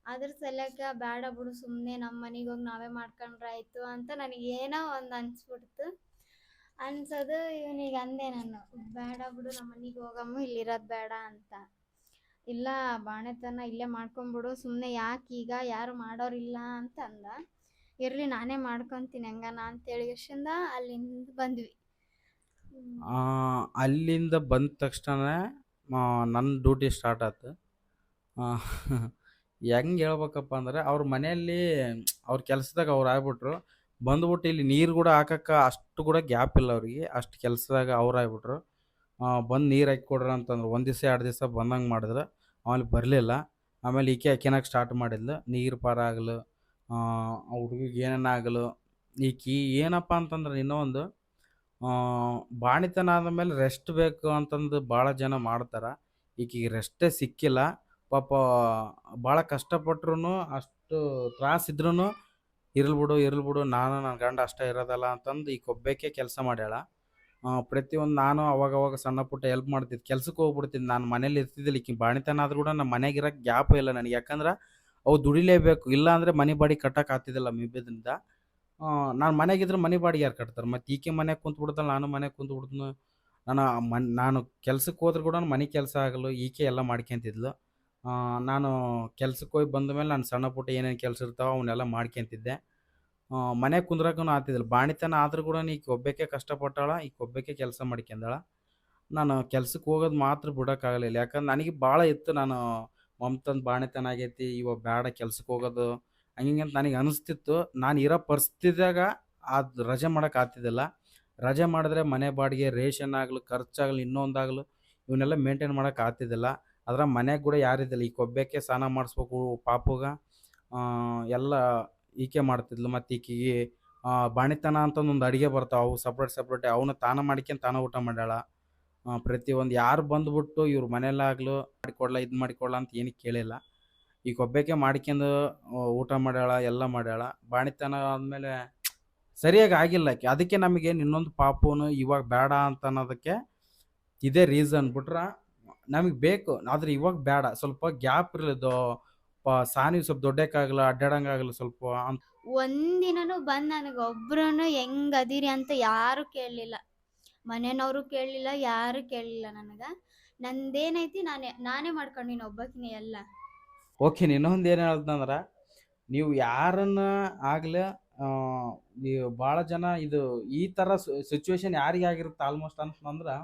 ಅದ್ರ ಸಲಕ ಬೇಡ ಬಿಡು ಸುಮ್ಮನೆ ನಮ್ಮ ಮನೆಗೆ ಹೋಗಿ ನಾವೇ ಮಾಡ್ಕೊಂಡ್ರೆ ಆಯ್ತು ಅಂತ ನನಗೆ ಏನೋ ಒಂದು ಅನ್ಸ್ಬಿಡ್ತು. ಅನ್ಸೋದು ಇವನಿಗೆ ಅಂದೆ ನಾನು ಬೇಡ ಬಿಡು ನಮ್ಮ ಮನೆಗೆ ಹೋಗಮ್ಮ, ಇಲ್ಲಿರೋದು ಬೇಡ ಅಂತ. ಇಲ್ಲ, ಬಾಣೆತನ ಇಲ್ಲೇ ಮಾಡ್ಕೊಂಬಿಡು ಸುಮ್ಮನೆ ಯಾಕೆ ಈಗ ಯಾರು ಮಾಡೋರಿಲ್ಲ ಅಂತ ಅಂದ. ಇರಲಿ ನಾನೇ ಮಾಡ್ಕೊತೀನಿ ಹೆಂಗನ ಅಂತೇಳಿ ಅಲ್ಲಿಂದ ಬಂದ್ವಿ. ಅಲ್ಲಿಂದ ಬಂದ ತಕ್ಷಣ ನನ್ನ ಡ್ಯೂಟಿ ಸ್ಟಾರ್ಟ್ ಆಯ್ತು ಹೆಂಗೆ ಹೇಳ್ಬೇಕಪ್ಪ ಅಂದ್ರೆ ಅವ್ರ ಮನೆಯಲ್ಲಿ ಅವ್ರ ಕೆಲಸದಾಗ ಅವ್ರು ಆಗ್ಬಿಟ್ರು. ಬಂದ್ಬಿಟ್ಟು ಇಲ್ಲಿ ನೀರು ಕೂಡ ಹಾಕಕ್ಕೆ ಅಷ್ಟು ಕೂಡ ಗ್ಯಾಪ್ ಇಲ್ಲ ಅವ್ರಿಗೆ. ಅಷ್ಟು ಕೆಲಸದಾಗ ಅವ್ರು ಆಗ್ಬಿಟ್ರು. ಬಂದು ನೀರು ಹಾಕಿ ಕೊಡ್ರಿ ಅಂತಂದ್ರು. ಒಂದು ದಿವಸ, ಎರಡು ದಿವಸ ಬಂದಂಗೆ ಮಾಡಿದ್ರು. ಆಮೇಲೆ ಬರಲಿಲ್ಲ. ಆಮೇಲೆ ಈಕೆ ಹಾಕಿನಾಗ ಸ್ಟಾರ್ಟ್ ಮಾಡಿದ್ಲು. ನೀರು ಪಾರ ಆಗಲು. ಆ ಹುಡುಗಿಗೆ ಏನೇನು ಆಗಲು? ಈಕಿ ಏನಪ್ಪ ಅಂತಂದ್ರೆ ಇನ್ನೂ ಒಂದು ಬಾಣಿತನ ಆದಮೇಲೆ ರೆಸ್ಟ್ ಬೇಕು ಅಂತಂದು ಭಾಳ ಜನ ಮಾಡ್ತಾರೆ. ಈಕಿಗೆ ರೆಸ್ಟೇ ಸಿಕ್ಕಿಲ್ಲ. ಪಾಪ ಭಾಳ ಕಷ್ಟಪಟ್ರು ಅಷ್ಟು ತ್ರಾಸಿದ್ರೂ ಇರಲ್ಬಿಡು ಬಿಡು, ಇರಲಿ ಬಿಡು, ನಾನು ನನ್ನ ಗಂಡ ಅಷ್ಟೇ ಇರೋದಲ್ಲ ಅಂತಂದು ಈಗ ಒಬ್ಬಾಕೆ ಕೆಲಸ ಮಾಡ್ಯಾಳ. ಪ್ರತಿಯೊಂದು ನಾನು ಅವಾಗ ಅವಾಗ ಸಣ್ಣ ಪುಟ್ಟ ಹೆಲ್ಪ್ ಮಾಡ್ತಿದ್ದೆ ಕೆಲ್ಸಕ್ಕೆ ಹೋಗ್ಬಿಡ್ತಿದ್ದೆ. ನಾನು ಮನೇಲಿ ಇರ್ತಿದ್ದಿಲ್ಲ. ಈಕಿ ಬಾಣಿತನ ಆದ್ರೂ ಕೂಡ ನಮ್ಮ ಮನೆಗೆ ಇರೋಕ್ಕೆ ಗ್ಯಾಪ್ ಇಲ್ಲ ನನಗೆ. ಯಾಕಂದ್ರೆ ಅವು ದುಡಿಲೇಬೇಕು. ಇಲ್ಲ ಅಂದರೆ ಮನೆ ಬಾಡಿಗೆ ಕಟ್ಟಕ್ಕೆ ಆಗ್ತಿದ್ದಿಲ್ಲ ಮಿಬ್ಬಿದ್ರಿಂದ. ನಾನು ಮನೆಗಿದ್ರೆ ಮನೆ ಬಾಡಿಗೆ ಯಾರು ಕಟ್ತಾರೆ? ಮತ್ತು ಈಕೆ ಮನೆಗೆ ಕುಂತು ಬಿಡ್ತಾಳೆ ನಾನು ಮನೆಗೆ ಕುಂತು ಬಿಡ್ತೀನಿ ನಾನು ಮನ್, ನಾನು ಕೆಲ್ಸಕ್ಕೆ ಹೋದ್ರೆ ಕೂಡ ಮನೆ ಕೆಲಸ ಆಗಲು ಈಕೆ ಎಲ್ಲ ಮಾಡ್ಕೊಂತಿದ್ಲು. ನಾನು ಕೆಲ್ಸಕ್ಕೆ ಹೋಗಿ ಬಂದ ಮೇಲೆ ನಾನು ಸಣ್ಣ ಪುಟ್ಟ ಏನೇನು ಕೆಲಸ ಇರ್ತಾವೆ ಅವನ್ನೆಲ್ಲ ಮಾಡ್ಕೊಂತಿದ್ದೆ. ಮನೆಗೆ ಕುಂದ್ರಕ್ಕೂ ಆತಿದ್ದಿಲ್ಲ ಬಾಣಿತನ ಆದ್ರೂ ಕೂಡ ಈಕೆ ಒಬ್ಬಾಕೆ ಕಷ್ಟಪಟ್ಟಾಳ, ಈಕೆ ಒಬ್ಬಕ್ಕೆ ಕೆಲಸ ಮಾಡ್ಕೊಂಡಾಳ. ನಾನು ಕೆಲ್ಸಕ್ಕೆ ಹೋಗೋದು ಮಾತ್ರ ಬಿಡೋಕ್ಕಾಗಲಿಲ್ಲ ಯಾಕಂದ್ರೆ ನನಗೆ ಭಾಳ ಇತ್ತು. ನಾನು ಮಮ್ತಂದು ಬಾಣಿತನ ಆಗೈತಿ, ಇವ ಬೇಡ ಕೆಲ್ಸಕ್ಕೆ ಹೋಗೋದು. ಹಂಗಿಂಗೆ ಅಂತ ನನಗೆ ಅನಿಸ್ತಿತ್ತು. ನಾನು ಇರೋ ಪರಿಸ್ಥಿತಿದಾಗ ಅದು ರಜೆ ಮಾಡೋಕೆ ಆಗ್ತಿದ್ದಿಲ್ಲ. ರಜೆ ಮಾಡಿದ್ರೆ ಮನೆ ಬಾಡಿಗೆ, ರೇಷನ್ ಆಗಲು, ಖರ್ಚಾಗಲಿ, ಇನ್ನೊಂದಾಗಲು, ಇವನ್ನೆಲ್ಲ ಮೇಂಟೈನ್ ಮಾಡೋಕೆ ಆಗ್ತಿದ್ದಿಲ್ಲ. ಅದರ ಮನೆಗೆ ಕೂಡ ಯಾರಿದ್ದಿಲ್ಲ ಈ ಕೊಬ್ಬೆಕ್ಕೆ ಸ್ನಾನ ಮಾಡಿಸ್ಬೇಕು ಪಾಪುಗ ಎಲ್ಲ ಈಕೆ ಮಾಡ್ತಿದ್ಲು. ಮತ್ತು ಈಕೆಗೆ ಬಾಣಿತನ ಅಂತಂದು ಒಂದು ಅಡುಗೆ ಬರ್ತಾವೆ. ಅವು ಸಪ್ರೇಟ್ ಸಪ್ರೇಟ್ ಅವನ್ನ ತಾನ ಮಾಡ್ಕೊಂಡು ತಾನ ಊಟ ಮಾಡ್ಯಾಳ. ಪ್ರತಿಯೊಂದು ಯಾರು ಬಂದ್ಬಿಟ್ಟು ಇವ್ರ ಮನೇಲಾಗ್ಲು ಮಾಡಿಕೊಡ್ಲ ಇದು ಮಾಡಿಕೊಡ್ಲ ಅಂತ ಏನು ಕೇಳಿಲ್ಲ. ಈ ಒಬ್ಬಕ್ಕೆ ಮಾಡ್ಕೊಂಡು ಊಟ ಮಾಡ್ಯಾಳ, ಎಲ್ಲ ಮಾಡ್ಯಾಳ. ಬಾಣಿತನ ಆದಮೇಲೆ ಸರಿಯಾಗಿ ಆಗಿಲ್ಲ ಅದಕ್ಕೆ ನಮಗೇನು ಇನ್ನೊಂದು ಪಾಪುನು ಇವಾಗ ಬೇಡ ಅಂತ ಅನ್ನೋದಕ್ಕೆ ಇದೇ ರೀಸನ್ ಬಿಟ್ರೆ ನಮಗೆ ಬೇಕು. ಆದ್ರೆ ಇವಾಗ ಬೇಡ ಸ್ವಲ್ಪ ಗ್ಯಾಪ್ ಇರಲಿದ್ದು ಸಾನಿ ಸ್ವಲ್ಪ ದೊಡ್ಡಕ್ಕಾಗಲ್ಲ ಅಡ್ಡಾಡಂಗಾಗಲ್ಲ ಸ್ವಲ್ಪ ಅಂತ. ಒಂದಿನನೂ ಬಂದು ನನಗೆ ಒಬ್ರು ಹೆಂಗ್ ಅದೀರಿ ಅಂತ ಯಾರು ಕೇಳಲಿಲ್ಲ. ಮನೆಯವ್ರು ಕೇಳಲಿಲ್ಲ, ಯಾರು ಕೇಳಲಿಲ್ಲ ನನಗೆ. ನಂದೇನೈತಿ, ನಾನೇ ನಾನೇ ಮಾಡ್ಕೊಂಡಿನಿ ಒಬ್ಬಕಿನೇ ಎಲ್ಲ. ಓಕೆ, ಇನ್ನೊಂದು ಏನು ಹೇಳ್ತಂದ್ರೆ ನೀವು ಯಾರನ್ನ ಆಗಲಿ ನೀವು ಭಾಳ ಜನ ಇದು, ಈ ಥರ ಸಿಚುವೇಶನ್ ಯಾರಿಗೆ ಆಗಿರುತ್ತೆ ಆಲ್ಮೋಸ್ಟ್ ಅಂತಂದ್ರೆ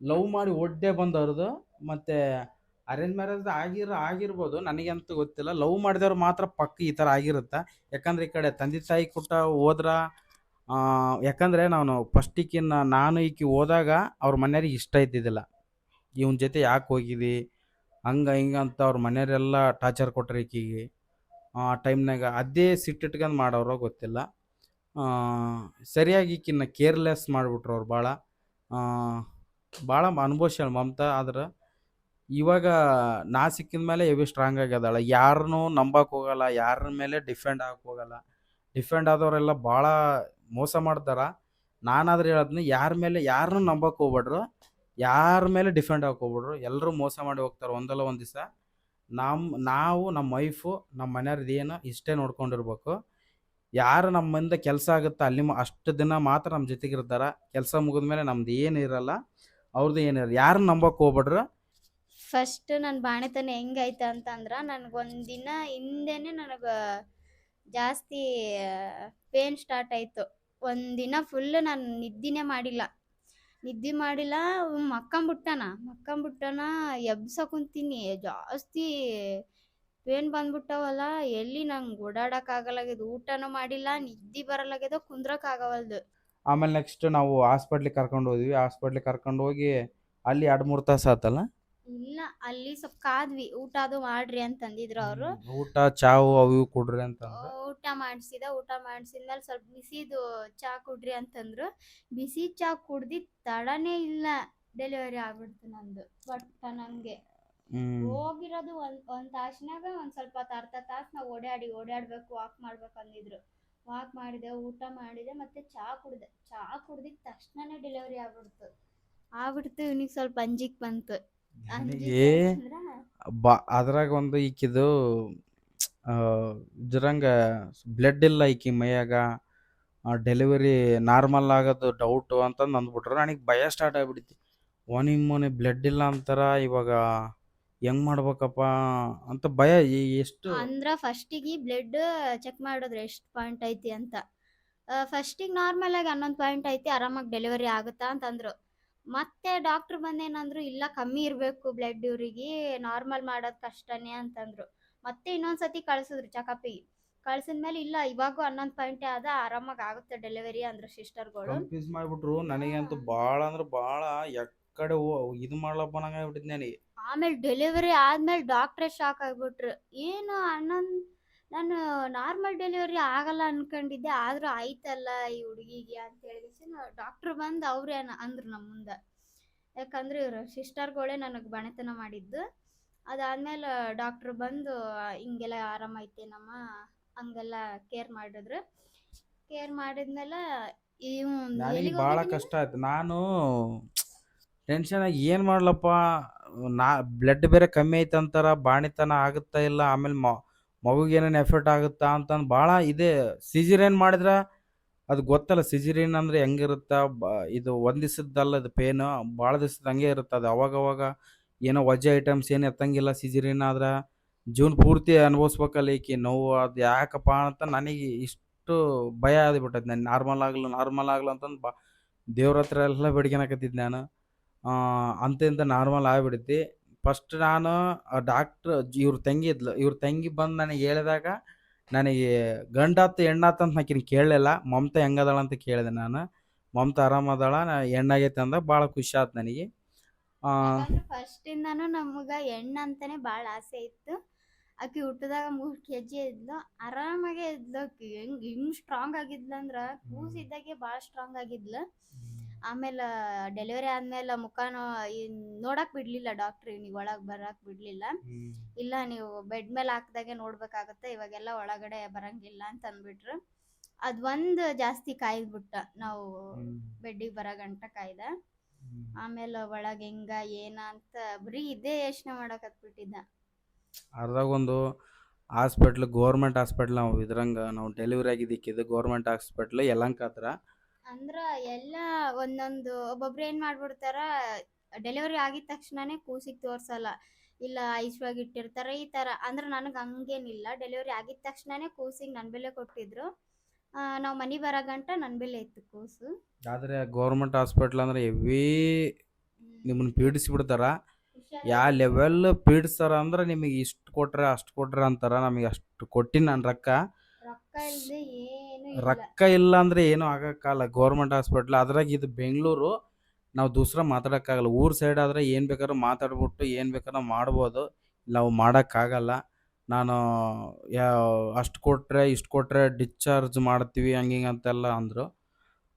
ಲವ್ ಮಾಡಿ ಒಡ್ಡೆ ಬಂದವ್ರದ್ದು ಮತ್ತು ಅರೇಂಜ್ ಮ್ಯಾರೇಜ್ ಆಗಿರೋ, ಆಗಿರ್ಬೋದು, ನನಗಂತೂ ಗೊತ್ತಿಲ್ಲ. ಲವ್ ಮಾಡಿದವ್ರು ಮಾತ್ರ ಪಕ್ಕ ಈ ಥರ ಆಗಿರುತ್ತೆ? ಯಾಕಂದ್ರೆ ಈ ಕಡೆ ತಂದೆ ತಾಯಿ ಕೊಟ್ಟ ಹೋದ್ರ ಯಾಕಂದ್ರೆ ನಾನು ಫಸ್ಟಿಕ್ಕಿನ್ನ ನಾನು ಈಕಿ ಹೋದಾಗ ಅವ್ರ ಮನೆಯವ್ರಿಗೆ ಇಷ್ಟ ಇದ್ದಿದ್ದಿಲ್ಲ. ಇವನ ಜೊತೆ ಯಾಕೆ ಹೋಗಿದಿ? ಹಂಗೆ, ಹಿಂಗೆ ಅಂತ ಅವ್ರ ಮನೆಯವರೆಲ್ಲ ಟಾರ್ಚರ್ ಕೊಟ್ರು ಈಕಿಗೆ. ಆ ಟೈಮ್ನಾಗ ಅದೇ ಸಿಟ್ಟಿಟ್ಕೊಂಡು ಮಾಡೋರೋ ಗೊತ್ತಿಲ್ಲ. ಸರಿಯಾಗಿ ಈಕಿನ್ನ ಕೇರ್ಲೆಸ್ ಮಾಡಿಬಿಟ್ರು ಅವ್ರು ಭಾಳ ಭಾಳ ಅನುಭವಿಸ್ಯಾಳ ಮಮತಾ, ಆದ್ರೆ ಇವಾಗ ನಾ ಸಿಕ್ಕಿದ ಮೇಲೆ ಎವಿ ಸ್ಟ್ರಾಂಗ್ ಆಗ್ಯದಾಳ. ಯಾರನ್ನೂ ನಂಬಕ್ಕೆ ಹೋಗಲ್ಲ ಯಾರ ಮೇಲೆ ಡಿಫೆಂಡ್ ಆಗಕ್ಕೆ ಹೋಗಲ್ಲ. ಡಿಫೆಂಡ್ ಆದವರೆಲ್ಲ ಭಾಳ ಮೋಸ ಮಾಡ್ತಾರ. ನಾನಾದ್ರೆ ಹೇಳೋದನ್ನ ಯಾರ ಮೇಲೆ ಯಾರನ್ನೂ ನಂಬಕ್ಕೆ ಹೋಗ್ಬೇಡ್ರು. ಯಾರ ಮೇಲೆ ಡಿಫೆಂಡ್ ಹಾಕೋಬಿಡ್ರು ಎಲ್ಲರೂ ಮೋಸ ಮಾಡಿ ಹೋಗ್ತಾರೆ ಒಂದಲ್ಲ ಒಂದು ದಿವಸ. ನಮ್ಮ ನಾವು ನಮ್ಮ ವೈಫು ನಮ್ಮ ಮನೆಯವ್ರದ್ದು ಏನು ಇಷ್ಟೇ ನೋಡ್ಕೊಂಡಿರ್ಬೇಕು. ಯಾರು ನಮ್ಮಿಂದ ಕೆಲಸ ಆಗುತ್ತೆ ಅಲ್ಲಿ ಅಷ್ಟು ದಿನ ಮಾತ್ರ ನಮ್ಮ ಜೊತೆಗೆ ಇರ್ತಾರೆ. ಕೆಲಸ ಮುಗಿದ್ಮೇಲೆ ನಮ್ದು ಏನು ಇರಲ್ಲ. ಅವ್ರದ್ದು ಏನಿರಲ್ಲ ಯಾರು ನಂಬಕ್ಕೆ ಹೋಗ್ಬೇಡ್ರು. ಫಸ್ಟ್ ನನ್ನ ಬಾಣೆತನ ಹೆಂಗೈತೆ ಅಂತಂದ್ರೆ ನನಗೊಂದಿನ ಹಿಂದೆನೇ ನನಗೆ ಜಾಸ್ತಿ ಪೇನ್ ಸ್ಟಾರ್ಟ್ ಆಯಿತು. ಒಂದಿನ ಫುಲ್ ನಾನು ನಿದ್ದಿನೇ ಮಾಡಿಲ್ಲ. ನಿದ್ದೆ ಮಾಡಿಲ್ಲ, ಮಕ್ಕಂಬಿಟ್ಟನ ಮಕ್ಕಂಬಿಟ್ಟನ ಎಬ್ಸ ಕುಂತೀನಿ, ಜಾಸ್ತಿ ಪೇನ್ ಬಂದ್ಬಿಟ್ಟವಲ್ಲ, ಎಲ್ಲಿ ನಂಗೆ ಓಡಾಡಕ್ಕಾಗಲಾಗ್ಯದ, ಊಟನೂ ಮಾಡಿಲ್ಲ, ನಿದ್ದೆ ಬರಲಾಗ್ಯದ, ಕುಂದ್ರಕ್ಕಾಗವಲ್ದು. ಆಮೇಲೆ ನೆಕ್ಸ್ಟ್ ನಾವು ಹಾಸ್ಪಿಟ್ಲಿಗೆ ಕರ್ಕೊಂಡು ಹೋದ್ವಿ ಹಾಸ್ಪಿಟ್ಲಿಗೆ ಕರ್ಕೊಂಡು ಹೋಗಿ ಅಲ್ಲಿ ಎರಡು ಮೂರು ತಾಸು ಆತಲ್ಲ? ಇಲ್ಲ ಅಲ್ಲಿ ಸ್ವಲ್ಪ ಕಾದ್ವಿ ಊಟ ಅದು ಮಾಡ್ರಿ ಅಂತಂದಿದ್ರು ಅವರು. ಊಟ ಚಾವು ಅವು ಇವು ಕೊಡ್ರಿ ಅಂತ ಊಟ ಮಾಡಿಸಿದ ಊಟ ಮಾಡಿಸಿದ್ಮೇಲೆ ಸ್ವಲ್ಪ ಬಿಸಿದು ಚಾ ಕುಡ್ರಿ ಅಂತಂದ್ರು. ಬಿಸಿ ಚಾ ಕುಡ್ದಿ ತಡನೇ ಇಲ್ಲ ಡೆಲಿವರಿ ಆಗ್ಬಿಡ್ತು ನಂದು ಬಟ್ ನಂಗೆ. ಹೋಗಿರೋದು ಒಂದ್ ಒಂದ್ ತಾಸಿನಾಗ ಒಂದ್ ಸ್ವಲ್ಪ ಹೊತ್ತು ಅರ್ಧ ತಾಸ್ ನಾವು ಓಡಾಡಿ ಓಡಾಡ್ಬೇಕು ವಾಕ್ ಮಾಡ್ಬೇಕು ಅಂದಿದ್ರು. ವಾಕ್ ಮಾಡಿದೆ ಊಟ ಮಾಡಿದೆ ಮತ್ತೆ ಚಾ ಕುಡ್ದೆ. ಚಾ ಕುಡ್ದಿದ ತಕ್ಷಣನೇ ಡೆಲಿವರಿ ಆಗ್ಬಿಡ್ತು. ಆಗ್ಬಿಡ್ತು ಇವ್ನಿಗೆ ಸ್ವಲ್ಪ ಅಂಜಿಕ್ ಬಂತು. ನನಗೆ ಬಾ ಅದ್ರಾಗ ಒಂದು ಈಕಿದು ಇದ್ರಂಗ ಬ್ಲಡ್ ಇಲ್ಲ ಈಕಿ ಮೈಯಾಗ. ಡೆಲಿವರಿ ನಾರ್ಮಲ್ ಆಗೋದು ಡೌಟು ಅಂತಂದು ಅಂದ್ಬಿಟ್ರು. ನನಗೆ ಭಯ ಸ್ಟಾರ್ಟ್ ಆಗ್ಬಿಡ್ತಿ. ಒನಿಮ್ಮನೆ ಬ್ಲಡ್ ಇಲ್ಲ ಅಂತಾರ ಇವಾಗ ಹೆಂಗ್ ಮಾಡ್ಬೇಕಪ್ಪ ಅಂತ ಭಯ. ಎ- ಎಷ್ಟು ಅಂದ್ರ ಫಸ್ಟಿಗೆ ಬ್ಲಡ್ ಚೆಕ್ ಮಾಡಿದ್ರೆ ಎಷ್ಟು ಪಾಯಿಂಟ್ ಐತಿ ಅಂತ. ಫಸ್ಟಿಗೆ ನಾರ್ಮಲ್ ಆಗಿ ಹನ್ನೊಂದು ಪಾಯಿಂಟ್ ಐತಿ ಆರಾಮಾಗಿ ಡೆಲಿವರಿ ಆಗುತ್ತಾ ಅಂತಂದ್ರು. ಮತ್ತೆ ಡಾಕ್ಟರ್ ಬಂದೇನಂದ್ರು ಇಲ್ಲ ಕಮ್ಮಿ ಇರಬೇಕು ಬ್ಲಡ್ ಇವ್ರಿಗೆ ನಾರ್ಮಲ್ ಮಾಡೋದು ಕಷ್ಟನೇ ಅಂತಂದ್ರು. ಮತ್ತೆ ಇನ್ನೊಂದ್ಸತಿ ಕಳ್ಸಿದ್ರು ಚೆಕಪಿಗೆ ಕಳ್ಸಿದ್ಮೇಲೆ ಇಲ್ಲ ಇವಾಗೂ ಹನ್ನೊಂದು ಪಾಯಿಂಟ್ ಆದ ಆರಾಮಾಗಿ ಆಗುತ್ತೆ ಡೆಲಿವರಿ ಅಂದ್ರು ಸಿಸ್ಟರ್ಗಳು ಕನ್ಫ್ಯೂಸ್ ಮಾಡಿಬಿಟ್ರು. ನನಗಂತೂ ಭಾಳ ಅಂದ್ರೆ ಭಾಳ ಎಕ್ಕಡೆ ಇದು ಮಾಡ್ಲಪ್ಪ ನಂಗೆ ಆಗ್ಬಿಟ್ಟಿದ್ ನನಗೆ ಆಮೇಲೆ ಡೆಲಿವರಿ ಆದ್ಮೇಲೆ ಡಾಕ್ಟ್ರೇ ಶಾಕ್ ಆಗ್ಬಿಟ್ರು. ಏನು ಹನ್ನೊಂದು ನಾನು ನಾರ್ಮಲ್ ಡೆಲಿವರಿ ಆಗಲ್ಲ ಅನ್ಕೊಂಡಿದ್ದೆ ಆದ್ರೂ ಆಯ್ತಲ್ಲ ಈ ಹುಡುಗಿಗೆ ಅಂತ ಹೇಳಿ ಡಾಕ್ಟ್ರ್ ಬಂದು ಅವರೇ ಅಂದ್ರು ನಮ್ಮ ಮುಂದೆ. ಯಾಕಂದ್ರೆ ಇವರು ಸಿಸ್ಟರ್ಗಳೇ ನನಗೆ ಬಣತನ ಮಾಡಿದ್ದು. ಅದಾದ್ಮೇಲೆ ಡಾಕ್ಟರ್ ಬಂದು ಹಿಂಗೆಲ್ಲ ಆರಾಮೈತೇನಮ್ಮ? ಹಂಗೆಲ್ಲ ಕೇರ್ ಮಾಡಿದ್ರು. ಕೇರ್ ಮಾಡಿದ್ಮೇಲೆ ನನಗೆ ಭಾಳ ಕಷ್ಟ ಆಯ್ತು. ನಾನು ಟೆನ್ಷನ್ ಆಗಿ ಏನು ಮಾಡ್ಲಪ್ಪ? ನಾ ಬ್ಲಡ್ ಬೇರೆ ಕಮ್ಮಿ ಐತೆ ಅಂತಾರ ಬಾಣಿತನ ಆಗುತ್ತಾ ಇಲ್ಲ? ಆಮೇಲೆ ಮಗುಗೆ ಏನೇನು ಎಫೆಕ್ಟ್ ಆಗುತ್ತಾ ಅಂತಂದು ಭಾಳ ಇದೆ. ಸಿಜಿರೇನ್ ಮಾಡಿದ್ರೆ ಅದು ಗೊತ್ತಲ್ಲ, ಸಿಜಿರೇನ್ ಅಂದರೆ ಹೆಂಗಿರುತ್ತಾ? ಬ, ಇದು ಒಂದು ದಿವಸದ್ದಲ್ಲ ಅದು ಪೇನು ಭಾಳ ದಿವ್ಸದ ಹಂಗೆ ಇರುತ್ತೆ ಅದು. ಅವಾಗ ಅವಾಗ ಏನೋ ವಜ್ಜೆ ಐಟಮ್ಸ್ ಏನು ಎತ್ತಂಗಿಲ್ಲ ಸಿಜಿರೇನ್ ಆದ್ರೆ ಜೂನ್ ಪೂರ್ತಿ ಅನುಭವಿಸ್ಬೇಕಲ್ಲ ಈಕೆ. ನೋವು ಅದು ಯಾಕಪ್ಪ ಅಂತ ನನಗೆ ಇಷ್ಟು ಭಯ ಆಗಿಬಿಟ್ಟೈತೆ ನಾನು. ನಾರ್ಮಲ್ ಆಗಲು ನಾರ್ಮಲ್ ಆಗಲು ಅಂತಂದು ಬಾ, ದೇವ್ರ ಹತ್ರ ಎಲ್ಲ ಬೇಡ್ಕೊಳಕತ್ತಿದ್ದೆ ನಾನು. ಅಂತ ನಾರ್ಮಲ್ ಆಗ್ಬಿಡೈತಿ. ಫಸ್ಟ್ ನಾನು ಡಾಕ್ಟ್ರ್ ಇವ್ರ ತಂಗಿ ಇದ್ಲು. ಇವ್ರ ತಂಗಿ ಬಂದು ನನಗೆ ಹೇಳಿದಾಗ ನನಗೆ ಗಂಡಾತು ಹೆಣ್ಣಾತ ಅಂತ ನಾಕಿನ ಕೇಳಲಿಲ್ಲ. ಮಮತಾ ಹೆಂಗದಾಳ ಅಂತ ಕೇಳಿದೆ ನಾನು. ಮಮತಾ ಆರಾಮದಾಳ ನಾ ಹೆಣ್ಣಾಗೈತೆ ಅಂದಾಗ ಭಾಳ ಖುಷಿ ಆಯ್ತು ನನಗೆ. ಆ, ಫಸ್ಟ್ ಇಂದಾನು ನಮಗ ಹೆಣ್ಣು ಅಂತಾನೆ ಭಾಳ ಆಸೆ ಇತ್ತು. ಆಕಿ ಹುಟ್ಟಿದಾಗ ಮೂರ್ ಕೆ ಜಿ ಇದ್ಲು. ಆರಾಮಾಗೆ ಇದ್ಲು ಆಕಿ. ಹೆಂಗ್ ಹಿಂಗ್ ಸ್ಟ್ರಾಂಗ್ ಆಗಿದ್ಲು ಅಂದ್ರ ಕೂಸಿದ್ದಾಗೆ ಭಾಳ ಸ್ಟ್ರಾಂಗ್ ಆಗಿದ್ಲು. ಆಮೇಲೆ ಡೆಲಿವರಿ ಆದ್ಮೇಲೆ ಮುಖಾನು ನೋಡಕ್ ಬಿಡ್ಲಿಲ್ಲ ಡಾಕ್ಟರ್ ಇವ್ನಿಗೆ ಒಳಗ್ ಬರಕ್ ಬಿಡ್ಲಿಲ್ಲ. ಇಲ್ಲ ನೀವು ಬೆಡ್ ಮೇಲೆ ಹಾಕ್ದಾಗೆ ನೋಡ್ಬೇಕಾಗತ್ತೆ ಇವಾಗೆಲ್ಲ ಒಳಗಡೆ ಬರಂಗಿಲ್ಲ ಅಂತ ಅಂದ್ಬಿಟ್ರು. ಅದ್ ಒಂದ್ ಜಾಸ್ತಿ ಕಾಯ್ದ್ಬಿಟ್ಟ ನಾವು ಬೆಡ್ಡಿಗೆ ಬರೋ ಗಂಟ ಕಾಯ್ದ. ಆಮೇಲೆ ಒಳಗೆ ಹೆಂಗ ಏನ ಅಂತ ಬರೀ ಇದೇ ಯೋಚನೆ ಮಾಡಕ್ ಹತ್ಬಿಟ್ಟಿದ್ದ. ಒಂದು ಹಾಸ್ಪಿಟ್ಲ್ ಗೌರ್ಮೆಂಟ್ ಹಾಸ್ಪಿಟ್ಲ್ ನಾವು ಇದ್ರಂಗೆ ನಾವು ಡೆಲಿವರಿ ಆಗಿದ್ದಕ್ಕಿದ್ದು ಗೌರ್ಮೆಂಟ್ ಹಾಸ್ಪಿಟ್ಲ್ ಯಲಂಕ ಹತ್ರ ಅಂದ್ರ ಎಲ್ಲ ಒಂದೊಂದು ಒಬ್ಬೊಬ್ರು ಏನ್ ಮಾಡ್ಬಿಡ್ತಾರ ಡೆಲಿವರಿ ಆಗಿದ ತಕ್ಷಣನೇ ಕೂಸಿಗೆ ತೋರ್ಸಲ್ಲ. ಇಲ್ಲ ಐಶ್ವಾಗಿ ಇಟ್ಟಿರ್ತಾರ ಈ ತರ. ಅಂದ್ರ ನನಗೆ ಹಂಗೇನಿಲ್ಲ. ಡೆಲಿವರಿ ಆಗಿದ ತಕ್ಷಣನೇ ಕೂಸಿಗೆ ನನ್ನ ಬೆಲೆ ಕೊಟ್ಟಿದ್ರು. ನಾವು ಮನೆ ಬರೋ ಗಂಟ ನನ್ನ ಬೆಲೆ ಇತ್ತು ಕೂಸು. ಆದ್ರೆ ಗೌರ್ಮೆಂಟ್ ಹಾಸ್ಪಿಟ್ಲ್ ಅಂದ್ರೆ ಎವಿ ನಿಮ್ಮನ್ನ ಪೀಡಿಸ್ಬಿಡ್ತಾರ. ಯಾ ಲೆವೆಲ್ ಪೀಡಿಸ್ತಾರ ಅಂದ್ರೆ ನಿಮಗೆ ಇಷ್ಟು ಕೊಟ್ರೆ ಅಷ್ಟು ಕೊಟ್ರೆ ಅಂತಾರ. ನಮಗೆ ಅಷ್ಟು ಕೊಟ್ಟಿನ ನನ್ನ ರೊಕ್ಕ. ರೊಕ್ಕ ಇಲ್ಲ ಅಂದ್ರೆ ಏನು ಆಗಕ್ಕಾಗಲ್ಲ. ಗೌರ್ಮೆಂಟ್ ಹಾಸ್ಪಿಟ್ಲ್ ಅದ್ರಾಗ ಇದು ಬೆಂಗಳೂರು, ನಾವು ದೂಸರ ಮಾತಾಡೋಕ್ಕಾಗಲ್ಲ. ಊರ್ ಸೈಡ್ ಆದ್ರೆ ಏನು ಬೇಕಾದ್ರೂ ಮಾತಾಡ್ಬಿಟ್ಟು ಏನು ಬೇಕಾದ್ರೂ ಮಾಡ್ಬೋದು. ನಾವು ಮಾಡೋಕ್ಕಾಗಲ್ಲ. ನಾನು ಅಷ್ಟು ಕೊಟ್ಟರೆ ಇಷ್ಟು ಕೊಟ್ಟರೆ ಡಿಸ್ಚಾರ್ಜ್ ಮಾಡ್ತೀವಿ, ಹಿಂಗೆ ಅಂತೆಲ್ಲ ಅಂದರು.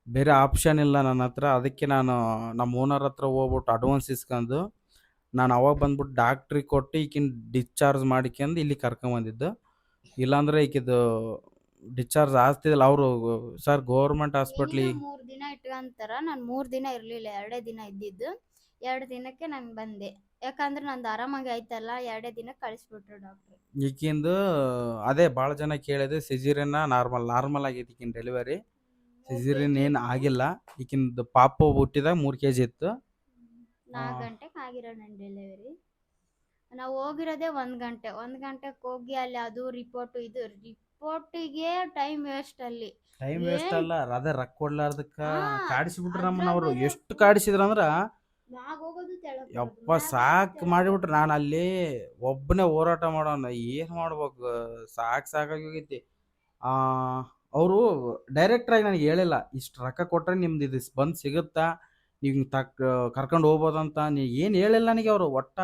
ಬೇರೆ ಆಪ್ಷನ್ ಇಲ್ಲ ನನ್ನ ಹತ್ರ. ಅದಕ್ಕೆ ನಾನು ನಮ್ಮ ಓನರ್ ಹತ್ರ ಹೋಗ್ಬಿಟ್ಟು ಅಡ್ವಾನ್ಸ್ ಇಸ್ಕೊಂಡು ನಾನು ಅವಾಗ ಬಂದ್ಬಿಟ್ಟು ಡಾಕ್ಟ್ರಿಗೆ ಕೊಟ್ಟು ಈಕಿನ ಡಿಸ್ಚಾರ್ಜ್ ಮಾಡಿಕೊಂಡು ಇಲ್ಲಿ ಕರ್ಕೊಂಬಂದಿದ್ದು. ಇಲ್ಲಾಂದರೆ ಈಕಿದು ಡಿಸ್ಚಾರ್ಜ್ ಆಗ್ತಿದ್ದಿಲ್ಲ. ಅವರು ಸರ್ ಗೌರ್ಮೆಂಟ್ ಹಾಸ್ಪಿಟ್ಲಿ ಮೂರ್ ದಿನ ಇಟ್ಕೊಂತಾರ. ನಾನ್ ಮೂರ್ ದಿನ ಇರ್ಲಿಲ್ಲ ಎರಡೇ ದಿನ ಇದ್ದಿದ್ದು. ಎರಡು ದಿನಕ್ಕೆ ನಾನು ಬಂದೆ. ಯಾಕಂದ್ರೆ ನಂದು ಆರಾಮಾಗಿ ಆಯ್ತಲ್ಲ ಎರಡೇ ದಿನ ಕಳಿಸ್ಬಿಟ್ರು ಡಾಕ್ಟರ್ ಈಕಿಂದು ಅದೇ ಭಾಳ ಜನ ಕೇಳಿದೆ ಸಿಜಿರಿನ ನಾರ್ಮಲ್ ನಾರ್ಮಲ್ ಆಗೈತಿ ಈಕಿನ ಡೆಲಿವರಿ ಸಿಜಿರಿನ್ ಏನು ಆಗಿಲ್ಲ. ಈಕಿಂದು ಪಾಪ ಹುಟ್ಟಿದಾಗ ಮೂರು ಕೆ ಜಿ ಇತ್ತು. ನಾಲ್ಕು. ಗಂಟೆಗೆ ಆಗಿರೋ ನನ್ನ ಡೆಲಿವರಿ ನಾವು ಹೋಗಿರೋದೇ ಒಂದ್ ಗಂಟೆ. ಒಂದ್ ಗಂಟೆಗೆ ಹೋಗಿ ಅಲ್ಲಿ ಅದು ರಿಪೋರ್ಟ್ ಇದು ರಿಪೋರ್ಟಿಗೆ ಟೈಮ್ ವೇಸ್ಟ್ ಅಲ್ಲಿ. ಟೈಮ್ ವೇಸ್ಟ್ ಅಲ್ಲ ಅದೇ ರೊಕ್ಕ ಕೊಡ್ಲಾರ್ದಕ್ಕ ಕಾಡಿಸಿಬಿಟ್ರು ನಮ್ಮನ್ನ ಅವರು ಎಷ್ಟು ಕಾಡಿಸಿದ್ರು ಅಂದ್ರೆ ಯಪ್ಪ ಸಾಕು ಮಾಡಿಬಿಟ್ರೆ. ನಾನು ಅಲ್ಲಿ ಒಬ್ಬನೇ ಹೋರಾಟ ಮಾಡೋಣ ಏನು ಮಾಡ್ಬೇಕು? ಸಾಕು ಸಾಕಾಗಿ ಹೋಗೈತಿ. ಅವರು ಡೈರೆಕ್ಟ್ರಾಗಿ ನನಗೆ ಹೇಳಿಲ್ಲ ಇಷ್ಟು ರೊಕ್ಕ ಕೊಟ್ಟರೆ ನಿಮ್ದು ಇದು ಬಂದು ಸಿಗುತ್ತಾ? ನೀವು ತಕ್ ಕರ್ಕೊಂಡು ಹೋಗ್ಬೋದಂತ. ನೀ ಏನು ಹೇಳಿಲ್ಲ ನನಗೆ ಅವರು ಒಟ್ಟ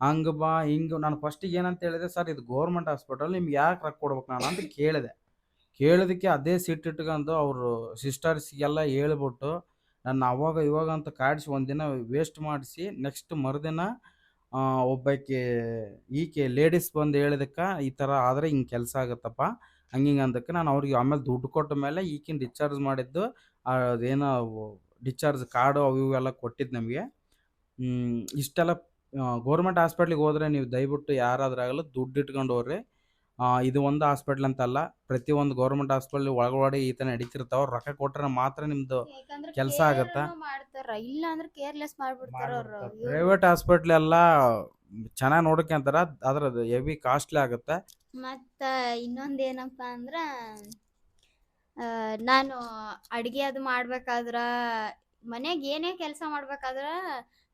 ಹಂಗೆ ಬಾ, ಹಿಂಗೆ ನಾನು ಫಸ್ಟಿಗೆ ಏನಂತ ಹೇಳಿದೆ, ಸರ್, ಇದು ಗೌರ್ಮೆಂಟ್ ಹಾಸ್ಪಿಟಲ್ ನಿಮ್ಗೆ ಯಾಕೆ ರೊಕ್ಕ ಕೊಡ್ಬೇಕು ನಾನು? ಅಂತ ಕೇಳಿದೆ. ಕೇಳೋದಕ್ಕೆ ಅದೇ ಸಿಟ್ಟು ಇಟ್ಕೊಂಡು ಅವರು ಸಿಸ್ಟರ್ಸ್ಗೆಲ್ಲ ಹೇಳ್ಬಿಟ್ಟು, ನನ್ನ ಅವಾಗ ಇವಾಗ ಅಂತ ಕಾಡಿಸಿ ಒಂದಿನ ವೇಸ್ಟ್ ಮಾಡಿಸಿ ನೆಕ್ಸ್ಟ್ ಮರುದಿನ ಒಬ್ಬಕ್ಕೆ ಈಕೆ ಲೇಡೀಸ್ ಬಂದು ಹೇಳಿದಕ್ಕೆ, ಈ ಥರ ಆದರೆ ಹಿಂಗೆ ಕೆಲಸ ಆಗುತ್ತಪ್ಪ. ಹಂಗೆ ಹಿಂಗೆ ಅಂದಕ್ಕೆ ನಾನು ಅವ್ರಿಗೆ ಆಮೇಲೆ ದುಡ್ಡು ಕೊಟ್ಟ ಮೇಲೆ ಈಕಿನ ಡಿಸ್ಚಾರ್ಜ್ ಮಾಡಿದ್ದು ಅದೇನೋ ಡಿಸ್ಚಾರ್ಜ್ ಕಾರ್ಡು ಅವು ಇವೆಲ್ಲ ಕೊಟ್ಟಿದ್ದು ನಮಗೆ. ಇಷ್ಟೆಲ್ಲ ಗೌರ್ಮೆಂಟ್ ಹಾಸ್ಪಿಟ್ಲಿಗೆ ಹೋದ್ರೆ ನೀವು ದಯವಿಟ್ಟು ಯಾರಾದ್ರೂ ಆಗಲ್ಲ ದುಡ್ಡು ಇಟ್ಕೊಂಡು ಹೋಗ್ರಿ ಆ, ಇದು ಒಂದು ಹಾಸ್ಪಿಟ್ಲ್ ಅಂತಲ್ಲ ಪ್ರತಿಯೊಂದು ಗೌರ್ಮೆಂಟ್ ಹಾಸ್ಪಿಟ್ಲ್ ಒಳಗಡೆ ಈ ಥರ ನಡೀತಿರ್ತಾವ. ರೊಕ್ಕ ಕೊಟ್ರೆ ಮಾತ್ರ ನಿಮ್ದು ಕೆಲಸ ಆಗತ್ತ? ಮಾಡ್ತಾರ ಇಲ್ಲ ಅಂದ್ರೆ ಕೇರ್ಲೆಸ್ ಮಾಡ್ಬಿಡ್ತಾರ. ಅವ್ರು ಪ್ರೈವೇಟ್ ಹಾಸ್ಪಿಟ್ಲ್ ಎಲ್ಲ ಚೆನ್ನಾಗಿ ನೋಡ್ಕೊಂತಾರ ಅದ್ರದ್ದು ಹೆವಿ ಕಾಸ್ಟ್ಲಿ ಆಗುತ್ತೆ. ಮತ್ತ ಇನ್ನೊಂದ್ ಏನಪ್ಪಾ ಅಂದ್ರ ಆ, ನಾನು ಅಡ್ಗೆ ಅದು ಮಾಡ್ಬೇಕಾದ್ರ ಮನ್ಯಾಗ ಏನೇ ಕೆಲಸ ಮಾಡ್ಬೇಕಾದ್ರ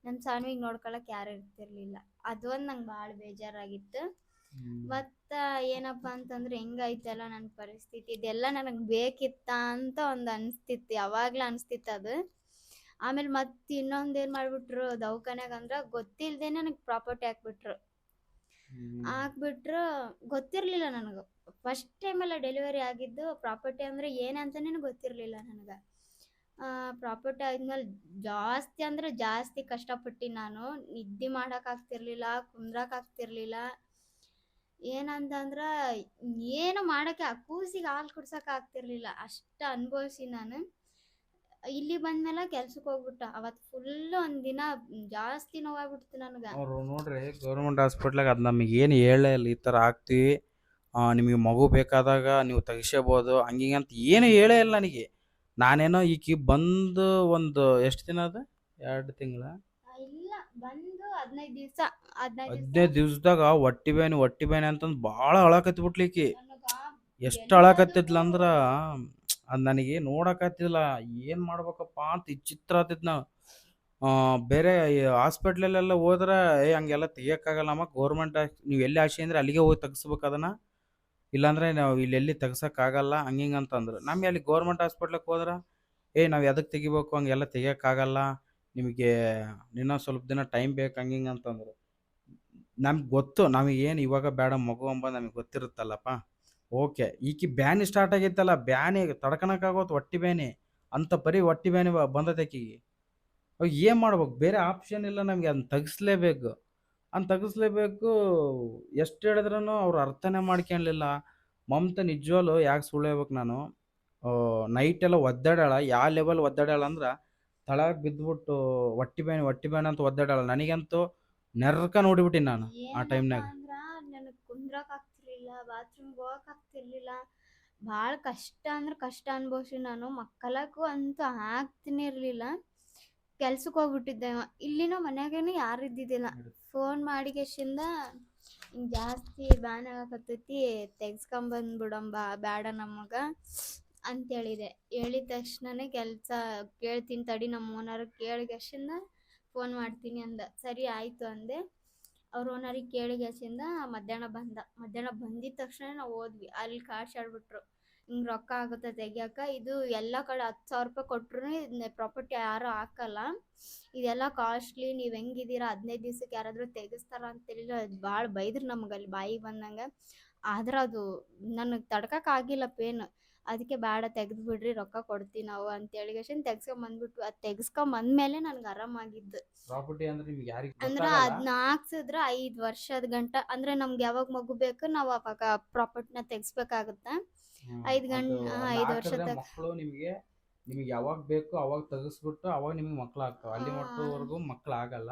ನಮ್ಮ ಸಾನ್ವಿಗೆ ನೋಡ್ಕೊಳಕ್ ಯಾರು ಇರ್ತಿರ್ಲಿಲ್ಲ. ಅದೊಂದು ನಂಗೆ ಭಾಳ ಬೇಜಾರಾಗಿತ್ತು. ಮತ್ತ ಏನಪ್ಪಾ ಅಂತಂದ್ರೆ ಹೆಂಗೈತಲ್ಲ ನನ್ನ ಪರಿಸ್ಥಿತಿ. ಇದೆಲ್ಲ ನನಗೆ ಬೇಕಿತ್ತ ಅಂತ ಒಂದು ಅನಿಸ್ತಿತ್ತು. ಯಾವಾಗ್ಲೂ ಅನಿಸ್ತಿತ್ತು ಅದು. ಆಮೇಲೆ ಮತ್ತೆ ಇನ್ನೊಂದು ಏನು ಮಾಡ್ಬಿಟ್ರು ದವಾಖಾನ್ಯಾಗ ಅಂದ್ರೆ ಗೊತ್ತಿಲ್ಲದೆ ನನಗೆ ಪ್ರಾಪರ್ಟಿ ಹಾಕ್ಬಿಟ್ರು. ಹಾಕ್ಬಿಟ್ರು ಗೊತ್ತಿರಲಿಲ್ಲ ನನಗೆ. ಫಸ್ಟ್ ಟೈಮೆಲ್ಲ ಡೆಲಿವರಿ ಆಗಿದ್ದು ಪ್ರಾಪರ್ಟಿ ಅಂದರೆ ಏನಂತನೇ ಗೊತ್ತಿರಲಿಲ್ಲ ನನಗೆ. ಪ್ರಾಪರ್ಟಿ ಆದ್ಮೇಲೆ ಜಾಸ್ತಿ ಅಂದ್ರೆ ಜಾಸ್ತಿ ಕಷ್ಟಪಟ್ಟು ನಾನು ನಿದ್ದೆ ಮಾಡೋಕ್ಕಾಗ್ತಿರ್ಲಿಲ್ಲ ಕುಂದ್ರಕ್ಕಾಗ್ತಿರ್ಲಿಲ್ಲ ಏನಂತಂದ್ರೆ ಏನು ಮಾಡೋಕ್ಕೆ ಆ ಕೂಸಿಗೆ ಹಾಲು ಕುಡ್ಸಕ್ಕೆ ಆಗ್ತಿರ್ಲಿಲ್ಲ. ಅಷ್ಟು ಅನುಭವಿಸಿ ನಾನು. ಇಲ್ಲಿ ಬಂದ್ಮೇಲೆ ಕೆಲ್ಸಕ್ಕೆ ಹೋಗ್ಬಿಟ್ಟ. ಅವತ್ತು ಫುಲ್ ಒಂದಿನ ಜಾಸ್ತಿ ನೋವಾಗ್ಬಿಡ್ತು ನನಗೆ. ನೋಡ್ರಿ ಗೌರ್ಮೆಂಟ್ ಹಾಸ್ಪಿಟ್ಲಾಗ ಅದು ನಮಗೆ ಏನು ಹೇಳೇ ಇಲ್ಲ. ಈ ಥರ ಆಗ್ತೀವಿ. ನಿಮಗೆ ಮಗು ಬೇಕಾದಾಗ ನೀವು ತೆಗಿಸ್ಕೋಬೋದು ಹಂಗಿಂಗ್ ಅಂತ ಏನು ಹೇಳೇ ಇಲ್ಲ ನನಗೆ. ನಾನೇನೋ ಈಕಿ ಬಂದು ಒಂದು ಎಷ್ಟು ದಿನ ಅದ? ಎರಡು ತಿಂಗಳ? ಇಲ್ಲ ಬಂದು ಹದಿನೈದು ದಿವಸ ಹದಿನೈದು ಹದಿನೈದು ದಿವ್ಸದಾಗ ಹೊಟ್ಟಿ ಬೇನೆ ಹೊಟ್ಟಿ ಬೇನೆ ಅಂತಂದು ಭಾಳ ಅಳಕತ್ಬಿಟ್ಲಿ ಈಕಿ. ಎಷ್ಟು ಅಳಕತ್ತಿದ್ಲ ಅಂದ್ರ ಅದು ನನಗೆ ನೋಡಕತ್ತಿಲ್ಲ ಏನು ಮಾಡ್ಬೇಕಪ್ಪ ಅಂತ ಚಿತ್ರ ಆತಿದ್ ನಾವು. ಬೇರೆ ಹಾಸ್ಪಿಟ್ಲಲ್ಲೆಲ್ಲ ಹೋದ್ರೆ ಏ ಹಂಗೆಲ್ಲ ತೆಗಿಯೋಕ್ಕಾಗಲ್ಲಮ್ಮ ಗೌರ್ಮೆಂಟ್ ನೀವು ಎಲ್ಲಿ ಆಶೆ ಅಂದ್ರೆ ಅಲ್ಲಿಗೆ ಹೋಗಿ ತೆಗಿಸ್ಬೇಕು ಅದನ್ನ. ಇಲ್ಲಾಂದ್ರೆ ನಾವು ಇಲ್ಲಿ ಎಲ್ಲಿ ತೆಗ್ಸೋಕ್ಕಾಗಲ್ಲ ಹಂಗಿಂಗೆ ಅಂತಂದ್ರು ನಮಗೆ ಅಲ್ಲಿ ಗೌರ್ಮೆಂಟ್ ಹಾಸ್ಪಿಟ್ಲಿಗೆ ಹೋದ್ರೆ, ಏ, ನಾವು ಎದಕ್ಕೆ ತೆಗಿಬೇಕು? ಹಂಗೆಲ್ಲ ತೆಗಿಯೋಕ್ಕಾಗಲ್ಲ ನಿಮಗೆ ಇನ್ನೂ ಸ್ವಲ್ಪ ದಿನ ಟೈಮ್ ಬೇಕು ಹಂಗಿಂಗೆ ಅಂತಂದರು ನಮ್ಗೆ ಗೊತ್ತು. ನಮಗೇನು ಇವಾಗ ಬೇಡ ಮಗು ಅಂಬ ನಮಗೆ ಗೊತ್ತಿರುತ್ತಲ್ಲಪ್ಪ. ಓಕೆ. ಈಕಿ ಬ್ಯಾನಿ ಸ್ಟಾರ್ಟ್ ಆಗೈತಲ್ಲ. ಬ್ಯಾನಿ ತಡ್ಕೊಳಕ್ಕಾಗೋತು ಹೊಟ್ಟಿ ಬ್ಯಾನಿ ಅಂತ ಪರಿ ಹೊಟ್ಟಿ ಬ್ಯಾನಿ ಬಂದದಕ್ಕಿಗೆ ಅವಾಗ ಏನು ಮಾಡ್ಬೇಕು? ಬೇರೆ ಆಪ್ಷನ್ ಇಲ್ಲ ನಮಗೆ. ಅದನ್ನ ತೆಗಿಸ್ಲೇಬೇಕು. ಅಂತ ತಗಿಸ್ಲೇಬೇಕು. ಎಷ್ಟು ಹೇಳಿದ್ರೂ ಅವ್ರು ಅರ್ಥನೇ ಮಾಡ್ಕೊಳ್ಲಿಲ್ಲ ಮಮತಾ ನಿಜವಾಗ್ಲು ಯಾಕೆ ಸುಳ್ಳು ಹೇಳ್ಬೇಕು ನಾನು. ನೈಟ್ ಎಲ್ಲ ಒದ್ದಾಡಾಳ ಯಾವ ಲೆವೆಲ್ ಒದ್ದಾಡಾಳ ಅಂದ್ರೆ ತಳಗ್ ಬಿದ್ದುಬಿಟ್ಟು ಹೊಟ್ಟಿ ಬೇನೆ ಹೊಟ್ಟಿ ಬೇನೆ ಅಂತ ಒದ್ದಾಡಾಳ ನನಗಂತೂ ನೆರಕ ನೋಡಿಬಿಟ್ಟಿನಿ ನಾನು ಆ ಟೈಮ್ನಾಗ ನನಗ್ ಕುಂದ್ರಕ್ ಆಗ್ತಿರ್ಲಿಲ್ಲ ಬಾತ್ರೂಮ್ ಹೋಗಕ್ ಆಗ್ತಿರ್ಲಿಲ್ಲ. ಭಾಳ ಕಷ್ಟ ಅಂದ್ರೆ ಕಷ್ಟ ಅನ್ಭವಿಸಿ ನಾನು. ಮಕ್ಕಳಕ್ಕೂ ಅಂತೂ ಆಗ್ತಾನೆ ಇರ್ಲಿಲ್ಲ. ಕೆಲ್ಸಕ್ಕೆ ಹೋಗ್ಬಿಟ್ಟಿದ್ದೆ. ಇಲ್ಲಿನೂ ಮನ್ಯಾಗೇನು ಯಾರು ಇದ್ದಿದ್ದಿಲ್ಲ. ಫೋನ್ ಮಾಡಿಗೆಶಿಂದ ಹಿಂಗ್ ಜಾಸ್ತಿ ಬ್ಯಾನ್ ಆಗಕತ್ತೈತಿ ತೆಗ್ಸ್ಕೊಂಬಂದ್ಬಿಡಂಬ ಬೇಡ ನಮಗ ಅಂತೇಳಿದೆ. ಹೇಳಿದ ತಕ್ಷಣನೇ ಕೆಲಸ ಕೇಳ್ತೀನಿ ತಡಿ ನಮ್ಮ ಓನರ್ ಕೇಳಿಗೆಶಿಂದ ಫೋನ್ ಮಾಡ್ತೀನಿ ಅಂದ. ಸರಿ ಆಯಿತು ಅಂದೆ. ಅವ್ರ ಓನರಿಗೆ ಕೇಳಿಗೆಸಿಂದ ಮಧ್ಯಾಹ್ನ ಬಂದ. ಮಧ್ಯಾಹ್ನ ಬಂದಿದ ತಕ್ಷಣ ನಾವು ಹೋದ್ವಿ. ಅಲ್ಲಿ ಕಾಡ್ಸಾಡ್ಬಿಟ್ರು ಹಿಂಗೆ ರೊಕ್ಕ ಆಗುತ್ತೆ ತೆಗಿಯಕ. ಇದು ಎಲ್ಲ ಕಡೆ ಹತ್ತು ಸಾವಿರ ರೂಪಾಯಿ ಕೊಟ್ರು ಇದನ್ನ ಪ್ರಾಪರ್ಟಿ ಯಾರು ಹಾಕಲ್ಲ. ಇದೆಲ್ಲ ಕಾಸ್ಟ್ಲಿ ನೀವು ಹೆಂಗಿದ್ದೀರಾ? ಹದಿನೈದು ದಿವ್ಸಕ್ಕೆ ಯಾರಾದರೂ ತೆಗಿಸ್ತಾರ ಅಂತೇಳಿ ಭಾಳ ಬೈದ್ರು ನಮ್ಗೆ ಅಲ್ಲಿ ಬಾಯಿಗೆ ಬಂದಂಗೆ. ಆದ್ರೆ ಅದು ನನಗೆ ತಡ್ಕಕ್ಕಾಗಿಲ್ಲ ಪೇನ್. ಅದಕ್ಕೆ ಬೇಡ ತೆಗೆದು ಬಿಡ್ರಿ ರೊಕ್ಕ ಕೊಡ್ತೀವಿ ನಾವು ಅಂತೇಳಿ ತೆಗ್ಸ್ಕೊಂಬಂದ್ಬಿಟ್ಟು ಅದು ತೆಗ್ಸ್ಕೊಂಬಂದ್ಮೇಲೆ ನನಗೆ ಆರಾಮಾಗಿದ್ದು. ಪ್ರಾಪರ್ಟಿ ಅಂದ್ರೆ ನಿಮ್ಗೆ ಯಾರಿಗೆ ಅಂದ್ರೆ ಅದನ್ನ ಹಾಕ್ಸಿದ್ರ ಐದ್ ವರ್ಷದ ಗಂಟ. ಅಂದ್ರೆ ನಮ್ಗೆ ಯಾವಾಗ ಮಗು ಬೇಕು ನಾವು ಅವಾಗ ಪ್ರಾಪರ್ಟಿನ ತೆಗ್ಸ್ಬೇಕಾಗತ್ತ. ಐದ್ ಗಂಟೆ ಐದು ವರ್ಷ ಮಕ್ಕಳು ನಿಮಗೆ ನಿಮಗೆ ಯಾವಾಗ ಬೇಕು ಅವಾಗ ತೆಗಿಸ್ಬಿಟ್ಟು ಅವಾಗ ನಿಮಗೆ ಮಕ್ಳು ಆಗ್ತಾವ. ಅಲ್ಲಿ. ಮಟ್ಟವರೆಗೂ ಮಕ್ಳು ಆಗಲ್ಲ.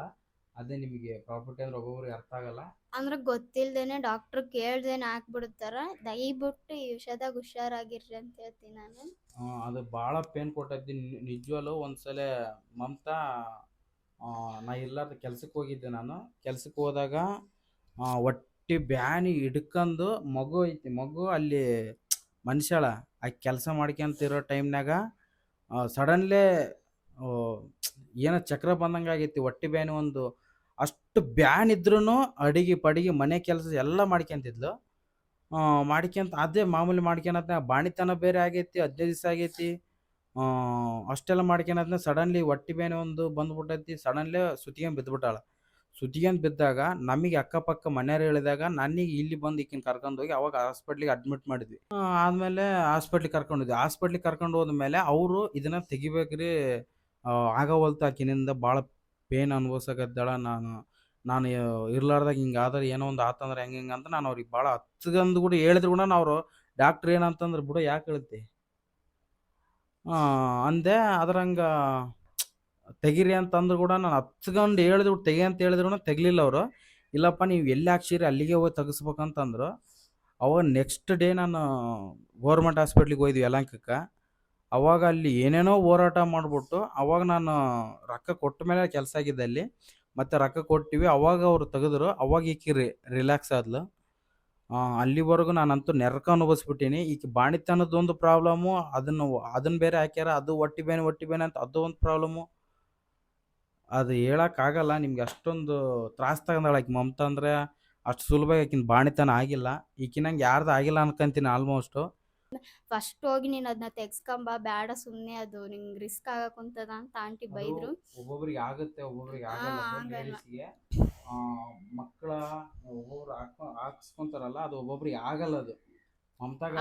ಅದೇ ನಿಮಗೆ ಪ್ರಾಪರ್ಟಿ ಅಂದ್ರೆ ಒಬ್ಬೊಬ್ರಿಗೆ ಅರ್ಥ ಆಗಲ್ಲ. ಅಂದ್ರೆ ಗೊತ್ತಿಲ್ದೇನೆ ಡಾಕ್ಟರ್ ಕೇಳ್ದೇನೆ ಹಾಕ್ಬಿಡ್ತಾರ ದಯವಿಟ್ಟು ಈ ವಿಷಯದಾಗ ಹುಷಾರಾಗಿರ್ರಿ ಅಂತ ಹೇಳ್ತೀನಿ ನಾನು. ಆ, ಅದು ಭಾಳ ಪೇನ್ ಕೊಟ್ಟೈತಿ. ನಿಜವಲ್ಲೂ ಒಂದ್ಸಲ ಮಮತಾ ಆ, ನಾ ಇರ್ಲಾರ್ದ ಕೆಲ್ಸಕ್ಕೆ ಹೋಗಿದ್ದೆ ನಾನು. ಕೆಲ್ಸಕ್ಕೆ ಹೋದಾಗ ಆ, ಹೊಟ್ಟಿ ಬ್ಯಾನಿ ಹಿಡ್ಕೊಂಡು ಮಗು ಐತಿ. ಮಗು ಅಲ್ಲಿ ಮನುಷ್ಯಳ ಆ ಕೆಲಸ ಮಾಡ್ಕೊಂತಿರೋ ಟೈಮ್ನಾಗ ಸಡನ್ಲೇ ಏನೋ ಚಕ್ರ ಬಂದಂಗೆ ಆಗೈತಿ ಹೊಟ್ಟೆ ಬ್ಯಾನಿ ಒಂದು, ಅಷ್ಟು ಬ್ಯಾನ್ ಇದ್ರೂ ಅಡಿಗೆ ಪಡಿಗೆ ಮನೆ ಕೆಲಸ ಎಲ್ಲ ಮಾಡ್ಕೊಂತಿದ್ಲು ಮಾಡ್ಕೊಂತ ಅದೇ ಮಾಮೂಲಿ ಮಾಡ್ಕೊಳತ್ನ ಬಾಣಿತನ ಬೇರೆ ಆಗೈತಿ, ಹದಿನೈದು ದಿವಸ ಆಗೈತಿ. ಅಷ್ಟೆಲ್ಲ ಮಾಡ್ಕೊಳತ್ನ ಸಡನ್ಲಿ ಹೊಟ್ಟೆ ಬೇನೆ ಒಂದು ಬಂದ್ಬಿಟ್ಟೈತಿ, ಸಡನ್ಲಿ ಸುತ್ತಿಗೆ ಬಿದ್ದುಬಿಟ್ಟಾಳ ಸುತ್ತಿಗೆ ಬಿದ್ದಾಗ, ನಮಗೆ ಅಕ್ಕಪಕ್ಕ ಮನೆಯವ್ರು ಹೇಳಿದಾಗ ನನಗೆ ಇಲ್ಲಿ ಬಂದು ಈಕಿನ ಕರ್ಕೊಂಡು ಹೋಗಿ ಅವಾಗ ಹಾಸ್ಪಿಟ್ಲಿಗೆ ಅಡ್ಮಿಟ್ ಮಾಡಿದ್ವಿ. ಆದಮೇಲೆ ಹಾಸ್ಪಿಟ್ಲಿಗೆ ಕರ್ಕೊಂಡಿದ್ವಿ. ಹಾಸ್ಪಿಟ್ಲಿಗೆ ಕರ್ಕೊಂಡು ಹೋದ್ಮೇಲೆ ಅವರು ಇದನ್ನ ತೆಗಿಬೇಕ್ರಿ ಆಗವಲ್ತ ಆಕಿನಿಂದ ಭಾಳ ಪೇನ್ ಅನುಭವಿಸಕದ್ದಾಳ ನಾನು ನಾನು ಇರ್ಲಾರ್ದಾಗ ಹಿಂಗೆ ಆದ್ರೆ ಏನೋ ಒಂದು ಆತಂದ್ರೆ ಹೆಂಗೆ ಹೆಂಗೆ ಅಂತ ನಾನು ಅವ್ರಿಗೆ ಭಾಳ ಹತ್ತಗಂದು ಕೂಡ ಹೇಳಿದ್ರು ಕೂಡ ನಾನು ಅವರು, ಡಾಕ್ಟ್ರ್ ಏನಂತಂದ್ರೆ ಬಿಡು, ಯಾಕೆ ಹೇಳ್ತಿ? ಅಂದೆ, ಅದ್ರಂಗೆ ತೆಗೀರಿ ಅಂತಂದ್ರು ಕೂಡ ನಾನು ಹಚ್ಕೊಂಡು ಹೇಳಿದ್ರು, ತೆಗಿ ಅಂತ ಹೇಳಿದ್ರು ತೆಗಲಿಲ್ಲ ಅವರು. ಇಲ್ಲಪ್ಪ, ನೀವು ಎಲ್ಲಿ ಹಾಕ್ಸಿರಿ, ಅಲ್ಲಿಗೆ ಹೋಗಿ ತೆಗಿಸ್ಬೇಕಂತಂದ್ರು. ಅವಾಗ ನೆಕ್ಸ್ಟ್ ಡೇ ನಾನು ಗೋರ್ಮೆಂಟ್ ಹಾಸ್ಪಿಟ್ಲಿಗೆ ಹೋಯ್ದು ಯಲಂಕಕ್ಕೆ ಅವಾಗ ಅಲ್ಲಿ ಏನೇನೋ ಹೋರಾಟ ಮಾಡಿಬಿಟ್ಟು, ಅವಾಗ ನಾನು ರೊಕ್ಕ ಕೊಟ್ಟ ಮೇಲೆ ಕೆಲಸ ಆಗಿದ್ದೆ ಅಲ್ಲಿ. ಮತ್ತು ರೊಕ್ಕ ಕೊಟ್ಟಿವಿ, ಅವಾಗ ಅವರು ತೆಗೆದ್ರು. ಅವಾಗ ಈಕಿ ರಿಲ್ಯಾಕ್ಸ್ ಆದ್ಲು. ಅಲ್ಲಿವರೆಗೂ ನಾನಂತೂ ನೆರಕ ಅನುಭವಿಸ್ಬಿಟ್ಟೀನಿ. ಈಗ ಬಾಣಿತನದೊಂದು ಪ್ರಾಬ್ಲಮ್ಮು ಅದನ್ನು ಅದನ್ನ ಬೇರೆ ಹಾಕ್ಯಾರ, ಅದು ಒಟ್ಟಿ ಬೇನೆ ಒಟ್ಟಿ ಬೇನೆ ಅಂತ ಅದು ಒಂದು ಪ್ರಾಬ್ಲಮ್ಮು ಅದು ಹೇಳೋಕ್ಕಾಗಲ್ಲ ನಿಮ್ಗೆ ಅಷ್ಟೊಂದು ತ್ರಾಸ ತಗೊಂಡಾಳ ಆಕೆ ಮಮತಾ ಅಂದರೆ ಅಷ್ಟು ಸುಲಭವಾಗಿ ಆಕಿನ ಬಾಣಿತನ ಆಗಿಲ್ಲ. ಈಕಿನಂಗೆ ಯಾರ್ದು ಆಗಿಲ್ಲ ಅನ್ಕೊಂತೀನಿ ಆಲ್ಮೋಸ್ಟು ಫಸ್ಟ್ ಹೋಗಿ ನೀನು ಅದನ್ನ ತೆಗ್ಸ್ಕೊಂಬ ಬೇಡ ಸುಮ್ಮನೆ ಅದು ನಿಂಗೆ ರಿಸ್ಕ್ ಆಗಕ್ಕುಂತದ ಅಂತ ಆಂಟಿ ಬೈದ್ರು. ಒಬ್ಬೊಬ್ರಿಗೆ ಆಗುತ್ತೆ ಒಬ್ಬೊಬ್ರಿಗೆ ಹಾ, ಆಗಲ್ಲ ಮಕ್ಕಳ ಒಬ್ಬೊಬ್ರು ಹಾಕೊ ಹಾಕ್ಸ್ಕೊಂತಾರಲ್ಲ ಅದು ಒಬ್ಬೊಬ್ರಿಗೆ ಆಗಲ್ಲ ಅದು. ಮಮತಾಗ.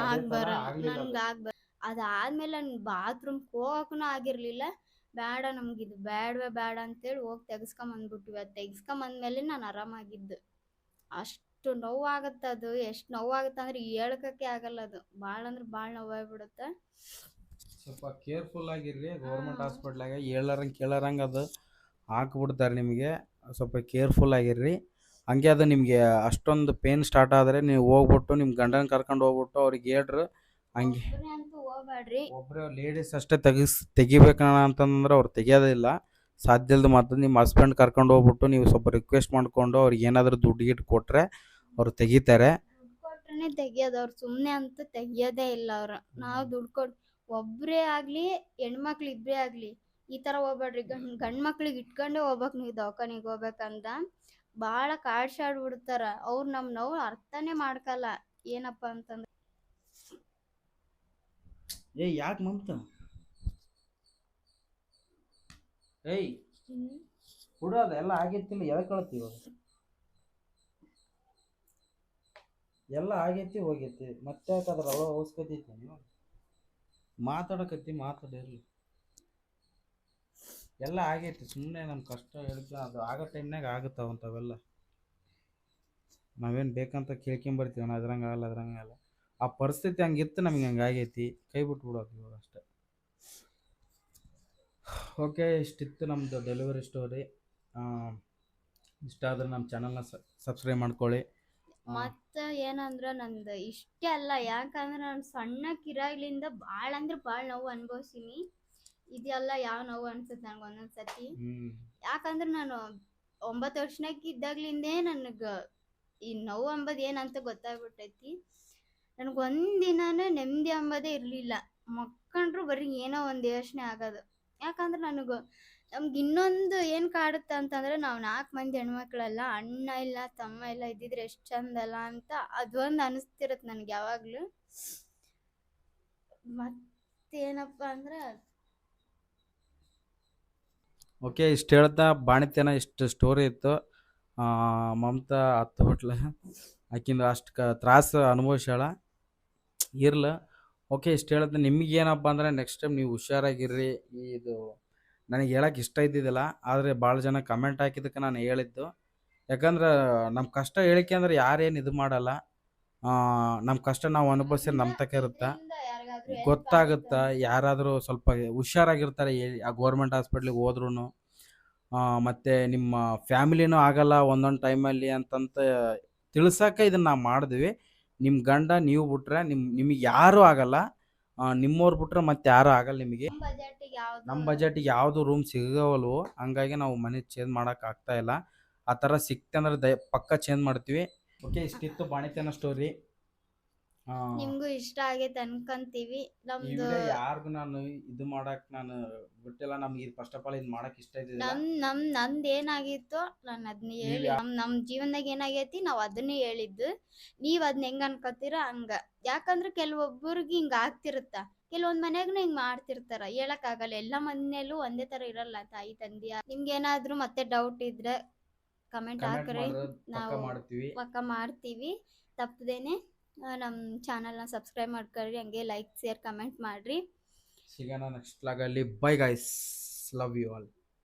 ಅದಾದ್ಮೇಲೆ ನನ್ ಬಾತ್ರೂಮ್ ಹೋಗಕ್ಕೂ ಆಗಿರ್ಲಿಲ್ಲ. ಬೇಡ ನಮ್ಗಿದು ಇದು ಬೇಡವೇ ಬೇಡ ಅಂತೇಳಿ ಹೋಗಿ ತೆಗೆಸ್ಕೊಂಬಂದ್ಬಿಟ್ವಿ ಅದು ತೆಗೆಸ್ಕೊಂಬಂದ್ಮೇಲೆ ನಾನು ಆರಾಮಾಗಿದ್ದು. ಅಷ್ಟು ನೋವಾಗತ್ತೆ ಅದು. ಎಷ್ಟು ನೋವಾಗುತ್ತೆ ಅಂದ್ರೆ ಹೇಳ್ಕಕ್ಕೆ ಆಗಲ್ಲ ಅದು. ಭಾಳ ಅಂದ್ರೆ ಭಾಳ ನೋವಾಗ್ಬಿಡುತ್ತೆ. ಸ್ವಲ್ಪ ಕೇರ್ಫುಲ್ ಆಗಿರ್ರಿ. ಗೌರ್ಮೆಂಟ್. ಹಾಸ್ಪಿಟ್ಲಾಗ ಹೇಳರಂಗೆ ಕೇಳರಂಗೆ ಅದು ಹಾಕ್ಬಿಡ್ತಾರೆ ನಿಮಗೆ. ಸ್ವಲ್ಪ ಕೇರ್ಫುಲ್ ಆಗಿರ್ರಿ. ಹಂಗೆ ಅದು ನಿಮಗೆ ಅಷ್ಟೊಂದು ಪೇನ್ ಸ್ಟಾರ್ಟ್ ಆದರೆ ನೀವು ಹೋಗ್ಬಿಟ್ಟು ನಿಮ್ಮ ಗಂಡನ ಕರ್ಕೊಂಡು ಹೋಗ್ಬಿಟ್ಟು ಅವ್ರಿಗೆ ಹೇಳ್ರಿ. ಹಂಗೆ. ಅಂತೂ ಹೋಗ್ಬೇಡ್ರಿ. ಒಬ್ಬರೇ ಲೇಡೀಸ್ ಅಷ್ಟೇ ತೆಗಿಸ್ ತೆಗಿಬೇಕಣ್ಣ ಅಂತಂದ್ರೆ ಅವ್ರು ತೆಗಿಯೋದಿಲ್ಲ ಸಾಧ್ಯ ಇಲ್ದ ಮಾತ್ರ ನಿಮ್ಮ ಹಸ್ಬೆಂಡ್ ಕರ್ಕೊಂಡು ಹೋಗ್ಬಿಟ್ಟು ನೀವು ಸ್ವಲ್ಪ ರಿಕ್ವೆಸ್ಟ್ ಮಾಡಿಕೊಂಡು ಅವ್ರಿಗೆ ಏನಾದರೂ ದುಡ್ಡು ಗಿಟ್ಟು ಕೊಟ್ಟರೆ ಅವ್ರು ತೆಗಿತಾರೆ. ದುಡ್ಡು ಕೊಟ್ರೆ ತೆಗಿಯೋದು ಅವ್ರು ಸುಮ್ಮನೆ ಅಂತೂ ತೆಗಿಯೋದೇ ಇಲ್ಲ ಅವ್ರು. ನಾವು ದುಡ್ಡು ಕೊಡ್ ಒಬ್ಬರೇ ಆಗಲಿ ಹೆಣ್ಮಕ್ಳು ಇಬ್ಬರೇ ಆಗಲಿ ಈ ಥರ ಹೋಗ್ಬೇಡ್ರಿ. ಗಂಡ್ ಗಂಡು ಮಕ್ಳಿಗೆ ಇಟ್ಕೊಂಡೇ ಹೋಗ್ಬೇಕು ನೀವು ದವಾಖಾನಿಗೆ ಹೋಗ್ಬೇಕಂದ ಭಾಳ ಕಾಡ್ಸಾಡ್ಬಿಡ್ತಾರ. ಅವ್ರು ನಮ್ಮ ನೋವು ಅರ್ಥನೇ ಮಾಡ್ಕಲ್ಲ. ಏನಪ್ಪ ಅಂತಂದ್ರೆ. ಏಯ್ ಯಾಕೆ ಮಮತ? ಏಯ್ ಹುಡು ಅದೆಲ್ಲ ಆಗೈತಿಲ್ಲ ಎಲ್ಲ ಕಳತಿ ಎಲ್ಲ ಆಗೈತಿ ಹೋಗೈತಿ. ಮತ್ತೆ ಅದ್ರ ಅವ ಐತೆ ನೀವು ಮಾತಾಡಕತ್ತಿ ಮಾತಾಡಿರ್ಲಿ ಎಲ್ಲ ಆಗೈತಿ ಸುಮ್ಮನೆ ನಮ್ಮ ಕಷ್ಟ ಹೇಳ್ಕ ಅದು ಆಗೋ ಟೈಮ್ನಾಗ ಆಗುತ್ತಾವಂಥವೆಲ್ಲ ನಾವೇನು ಬೇಕಂತ ಕೇಳ್ಕೊಂಬರ್ತೀವಿ ಅದ್ರಂಗೆ ಆಗಲ್ಲ ಅದ್ರಂಗೆ ಆಗಲ್ಲ. ಆ ಪರಿಸ್ಥಿತಿ ಹಂಗಿತ್ತು ನಮಗೆ ಹಂಗೆ ಆಗೈತಿ. ಕೈ ಬಿಟ್ಬಿಡೋದು ಇವಾಗ ಅಷ್ಟೇ. ಓಕೆ ಇಷ್ಟಿತ್ತು ನಮ್ಮದು ಡೆಲಿವರಿ ಸ್ಟೋರಿ ಇಷ್ಟ ಆದ್ರೆ ನಮ್ಮ ಚಾನಲ್ನ ಸಬ್ಸ್ಕ್ರೈಬ್ ಮಾಡ್ಕೊಳ್ಳಿ. ಮತ್ತೆ ಏನಂದ್ರೆ ನಂದು ಇಷ್ಟೇ ಅಲ್ಲ ಯಾಕಂದ್ರೆ ನಾನು ಸಣ್ಣ ಕಿರಾಗ್ಲಿಂದ ಭಾಳ ಅಂದ್ರೆ ಭಾಳ ನೋವು ಅನ್ಭವಿಸೀನಿ. ಇದೆಲ್ಲ ಯಾವ ನೋವು ಅನ್ಸುತ್ತೆ ನನಗೆ ಒಂದೊಂದು ಸತಿ ಯಾಕಂದ್ರೆ ನಾನು ಒಂಬತ್ತು ವರ್ಷನಾಗ ಇದ್ದಾಗ್ಲಿಂದೇ ನನಗೆ ಈ ನೋವು ಅಂಬದು ಏನಂತ ಗೊತ್ತಾಗ್ಬಿಟ್ಟೈತಿ. ನನಗೆ ಒಂದಿನಾನು ನೆಮ್ಮದಿ ಅಂಬೋದೇ ಇರಲಿಲ್ಲ. ಮಕ್ಕಂಡ್ರು ಬರೀ ಏನೋ ಒಂದು ಯೋಚನೆ ಆಗೋದು. ಯಾಕಂದ್ರೆ ನನಗೆ ನಮ್ಗೆ ಇನ್ನೊಂದು ಏನು ಕಾಡುತ್ತೆ ಅಂತಂದ್ರೆ ನಾವು ನಾಲ್ಕು ಮಂದಿ ಹೆಣ್ಮಕ್ಳೆಲ್ಲ, ಅಣ್ಣ ಇಲ್ಲ, ತಮ್ಮ ಇಲ್ಲ ಇದ್ದಿದ್ರೆ ಎಷ್ಟು ಚಂದಲ್ಲ ಅಂತ ಅದೊಂದು ಅನಿಸ್ತಿರುತ್ತೆ ನನಗೆ ಯಾವಾಗಲೂ. ಮತ್ತೇನಪ್ಪ ಅಂದ್ರೆ ಓಕೆ, ಇಷ್ಟು ಹೇಳ್ತಾ ಬಾಣಿತ್ಯನ ಇಷ್ಟು ಸ್ಟೋರಿ ಇತ್ತು. ಮಮತಾ ಹತ್ತು ಹೋಟ್ಲ ಆಕಿಂದು ಅಷ್ಟು ಕ, ತ್ರಾಸು ಅನುಭವಿಸ್ಯಾಳ. ಇರ್ಲ. ಓಕೆ, ಇಷ್ಟು ಹೇಳುತ್ತೆ ನಿಮ್ಗೆ ಏನಪ್ಪ ಅಂದ್ರೆ ನೆಕ್ಸ್ಟ್ ಟೈಮ್ ನೀವು ಹುಷಾರಾಗಿರ್ರಿ. ಇದು ನನಗೆ ಹೇಳಕ್ಕೆ ಇಷ್ಟ ಇದ್ದಿದ್ದಿಲ್ಲ, ಆದರೆ ಭಾಳ ಜನ ಕಮೆಂಟ್ ಹಾಕಿದ್ದಕ್ಕೆ ನಾನು ಹೇಳಿದ್ದು. ಯಾಕಂದ್ರೆ ನಮ್ಮ ಕಷ್ಟ ಹೇಳಿಕೆ ಅಂದ್ರೆ ಯಾರೇನು ಇದು ಮಾಡಲ್ಲ. ನಮ್ಮ ಕಷ್ಟ ನಾವು ಅನುಭವಿಸಿ ನಮ್ಮ ತಕ್ಕ ಇರುತ್ತೆ? ಗೊತ್ತಾಗುತ್ತೆ? ಯಾರಾದರೂ ಸ್ವಲ್ಪ ಹುಷಾರಾಗಿರ್ತಾರೆ ಆ ಗೌರ್ಮೆಂಟ್ ಹಾಸ್ಪಿಟ್ಲಿಗೆ ಹೋದ್ರೂ ಮತ್ತು ನಿಮ್ಮ ಫ್ಯಾಮಿಲಿನೂ ಆಗಲ್ಲ ಒಂದೊಂದು ಟೈಮಲ್ಲಿ ಅಂತಂತ ತಿಳ್ಸೋಕೆ ಇದನ್ನು ನಾವು ಮಾಡಿದ್ವಿ. ನಿಮ್ಮ ಗಂಡ ನೀವು ಬಿಟ್ರೆ ನಿಮ್ಮ ನಿಮಗೆ ಯಾರೂ ಆಗಲ್ಲ. ನಿಮ್ಮವ್ರು ಬಿಟ್ರೆ ಮತ್ತೆ ಯಾರೂ ಆಗಲ್ಲ ನಿಮಗೆ. ನಮ್ಮ ಬಜೆಟಿಗೆ ಯಾವ್ದು ರೂಮ್ ಸಿಗವಲ್ವು ಹಂಗಾಗಿ ನಾವು ಮನೆ ಚೇಂಜ್ ಮಾಡೋಕೆ ಆಗ್ತಾ ಇಲ್ಲ. ಆ ಥರ ಸಿಕ್ತಂದ್ರೆ ದಯ ಪಕ್ಕ ಚೇಂಜ್ ಮಾಡ್ತೀವಿ. ಓಕೆ ಇಷ್ಟಿತ್ತು ಬಾಣಿತನ ಸ್ಟೋರಿ ನಿಮ್ಗೂ ಇಷ್ಟ ಆಗೈತೆ ಅನ್ಕಂತೀವಿ ನಮ್ದು ಯಾರಿಗೂ ನಾನು ಇದು ಮಾಡಕ್ ನಾನು ಬಿಟ್ಟಿಲ್ಲ. ನಮ್ಗೆ ಇದು ಫಸ್ಟ್ ಆಫ್ ಆಲ್ ಇದು ಮಾಡಕ್ ಇಷ್ಟ ಇದೆ ನಮ್ ನಮ್ ನಂದ್ ಏನಾಗಿತ್ತು ನಾನು ಅದನ್ನ ಹೇಳಿ ನಮ್ ನಮ್ ಜೀವನದಾಗ ಏನಾಗೈತಿ ನಾವ್ ಅದನ್ನೇ ಹೇಳಿದ್ದು. ನೀವ್ ಅದನ್ನ ಹೆಂಗ್ ಅನ್ಕೋತೀರ ಹಂಗ. ಯಾಕಂದ್ರೆ ಕೆಲವೊಬ್ಬರಿಗೆ ಹಿಂಗ ಆಗ್ತಿರುತ್ತ. ಕೆಲವೊಂದ್ ಮನ್ಯಾಗನು ಹಿಂಗ್ ಮಾಡ್ತಿರ್ತಾರ. ಹೇಳಕ್ ಆಗಲ್ಲ. ಎಲ್ಲಾ ಮನೆಯಲ್ಲೂ ಒಂದೇ ತರ ಇರಲ್ಲ ತಾಯಿ ತಂದೆಯ ನಿಮ್ಗೆ ಏನಾದ್ರೂ ಮತ್ತೆ ಡೌಟ್ ಇದ್ರೆ ಕಮೆಂಟ್ ಹಾಕ್ರಿ. ನಾವು ಪಕ್ಕ ಮಾಡ್ತೀವಿ. ತಪ್ಪದೇನೆ. ನಮ್ಮ ಚಾನಲ್ನ ಸಬ್ಸ್ಕ್ರೈಬ್ ಮಾಡ್ಕೊಳ್ರಿ, ಹಂಗೆ ಲೈಕ್ ಶೇರ್ ಕಮೆಂಟ್ ಮಾಡಿರಿ. ಸಿಗೋಣ next ಲಾಗಲ್ಲಿ bye guys love you all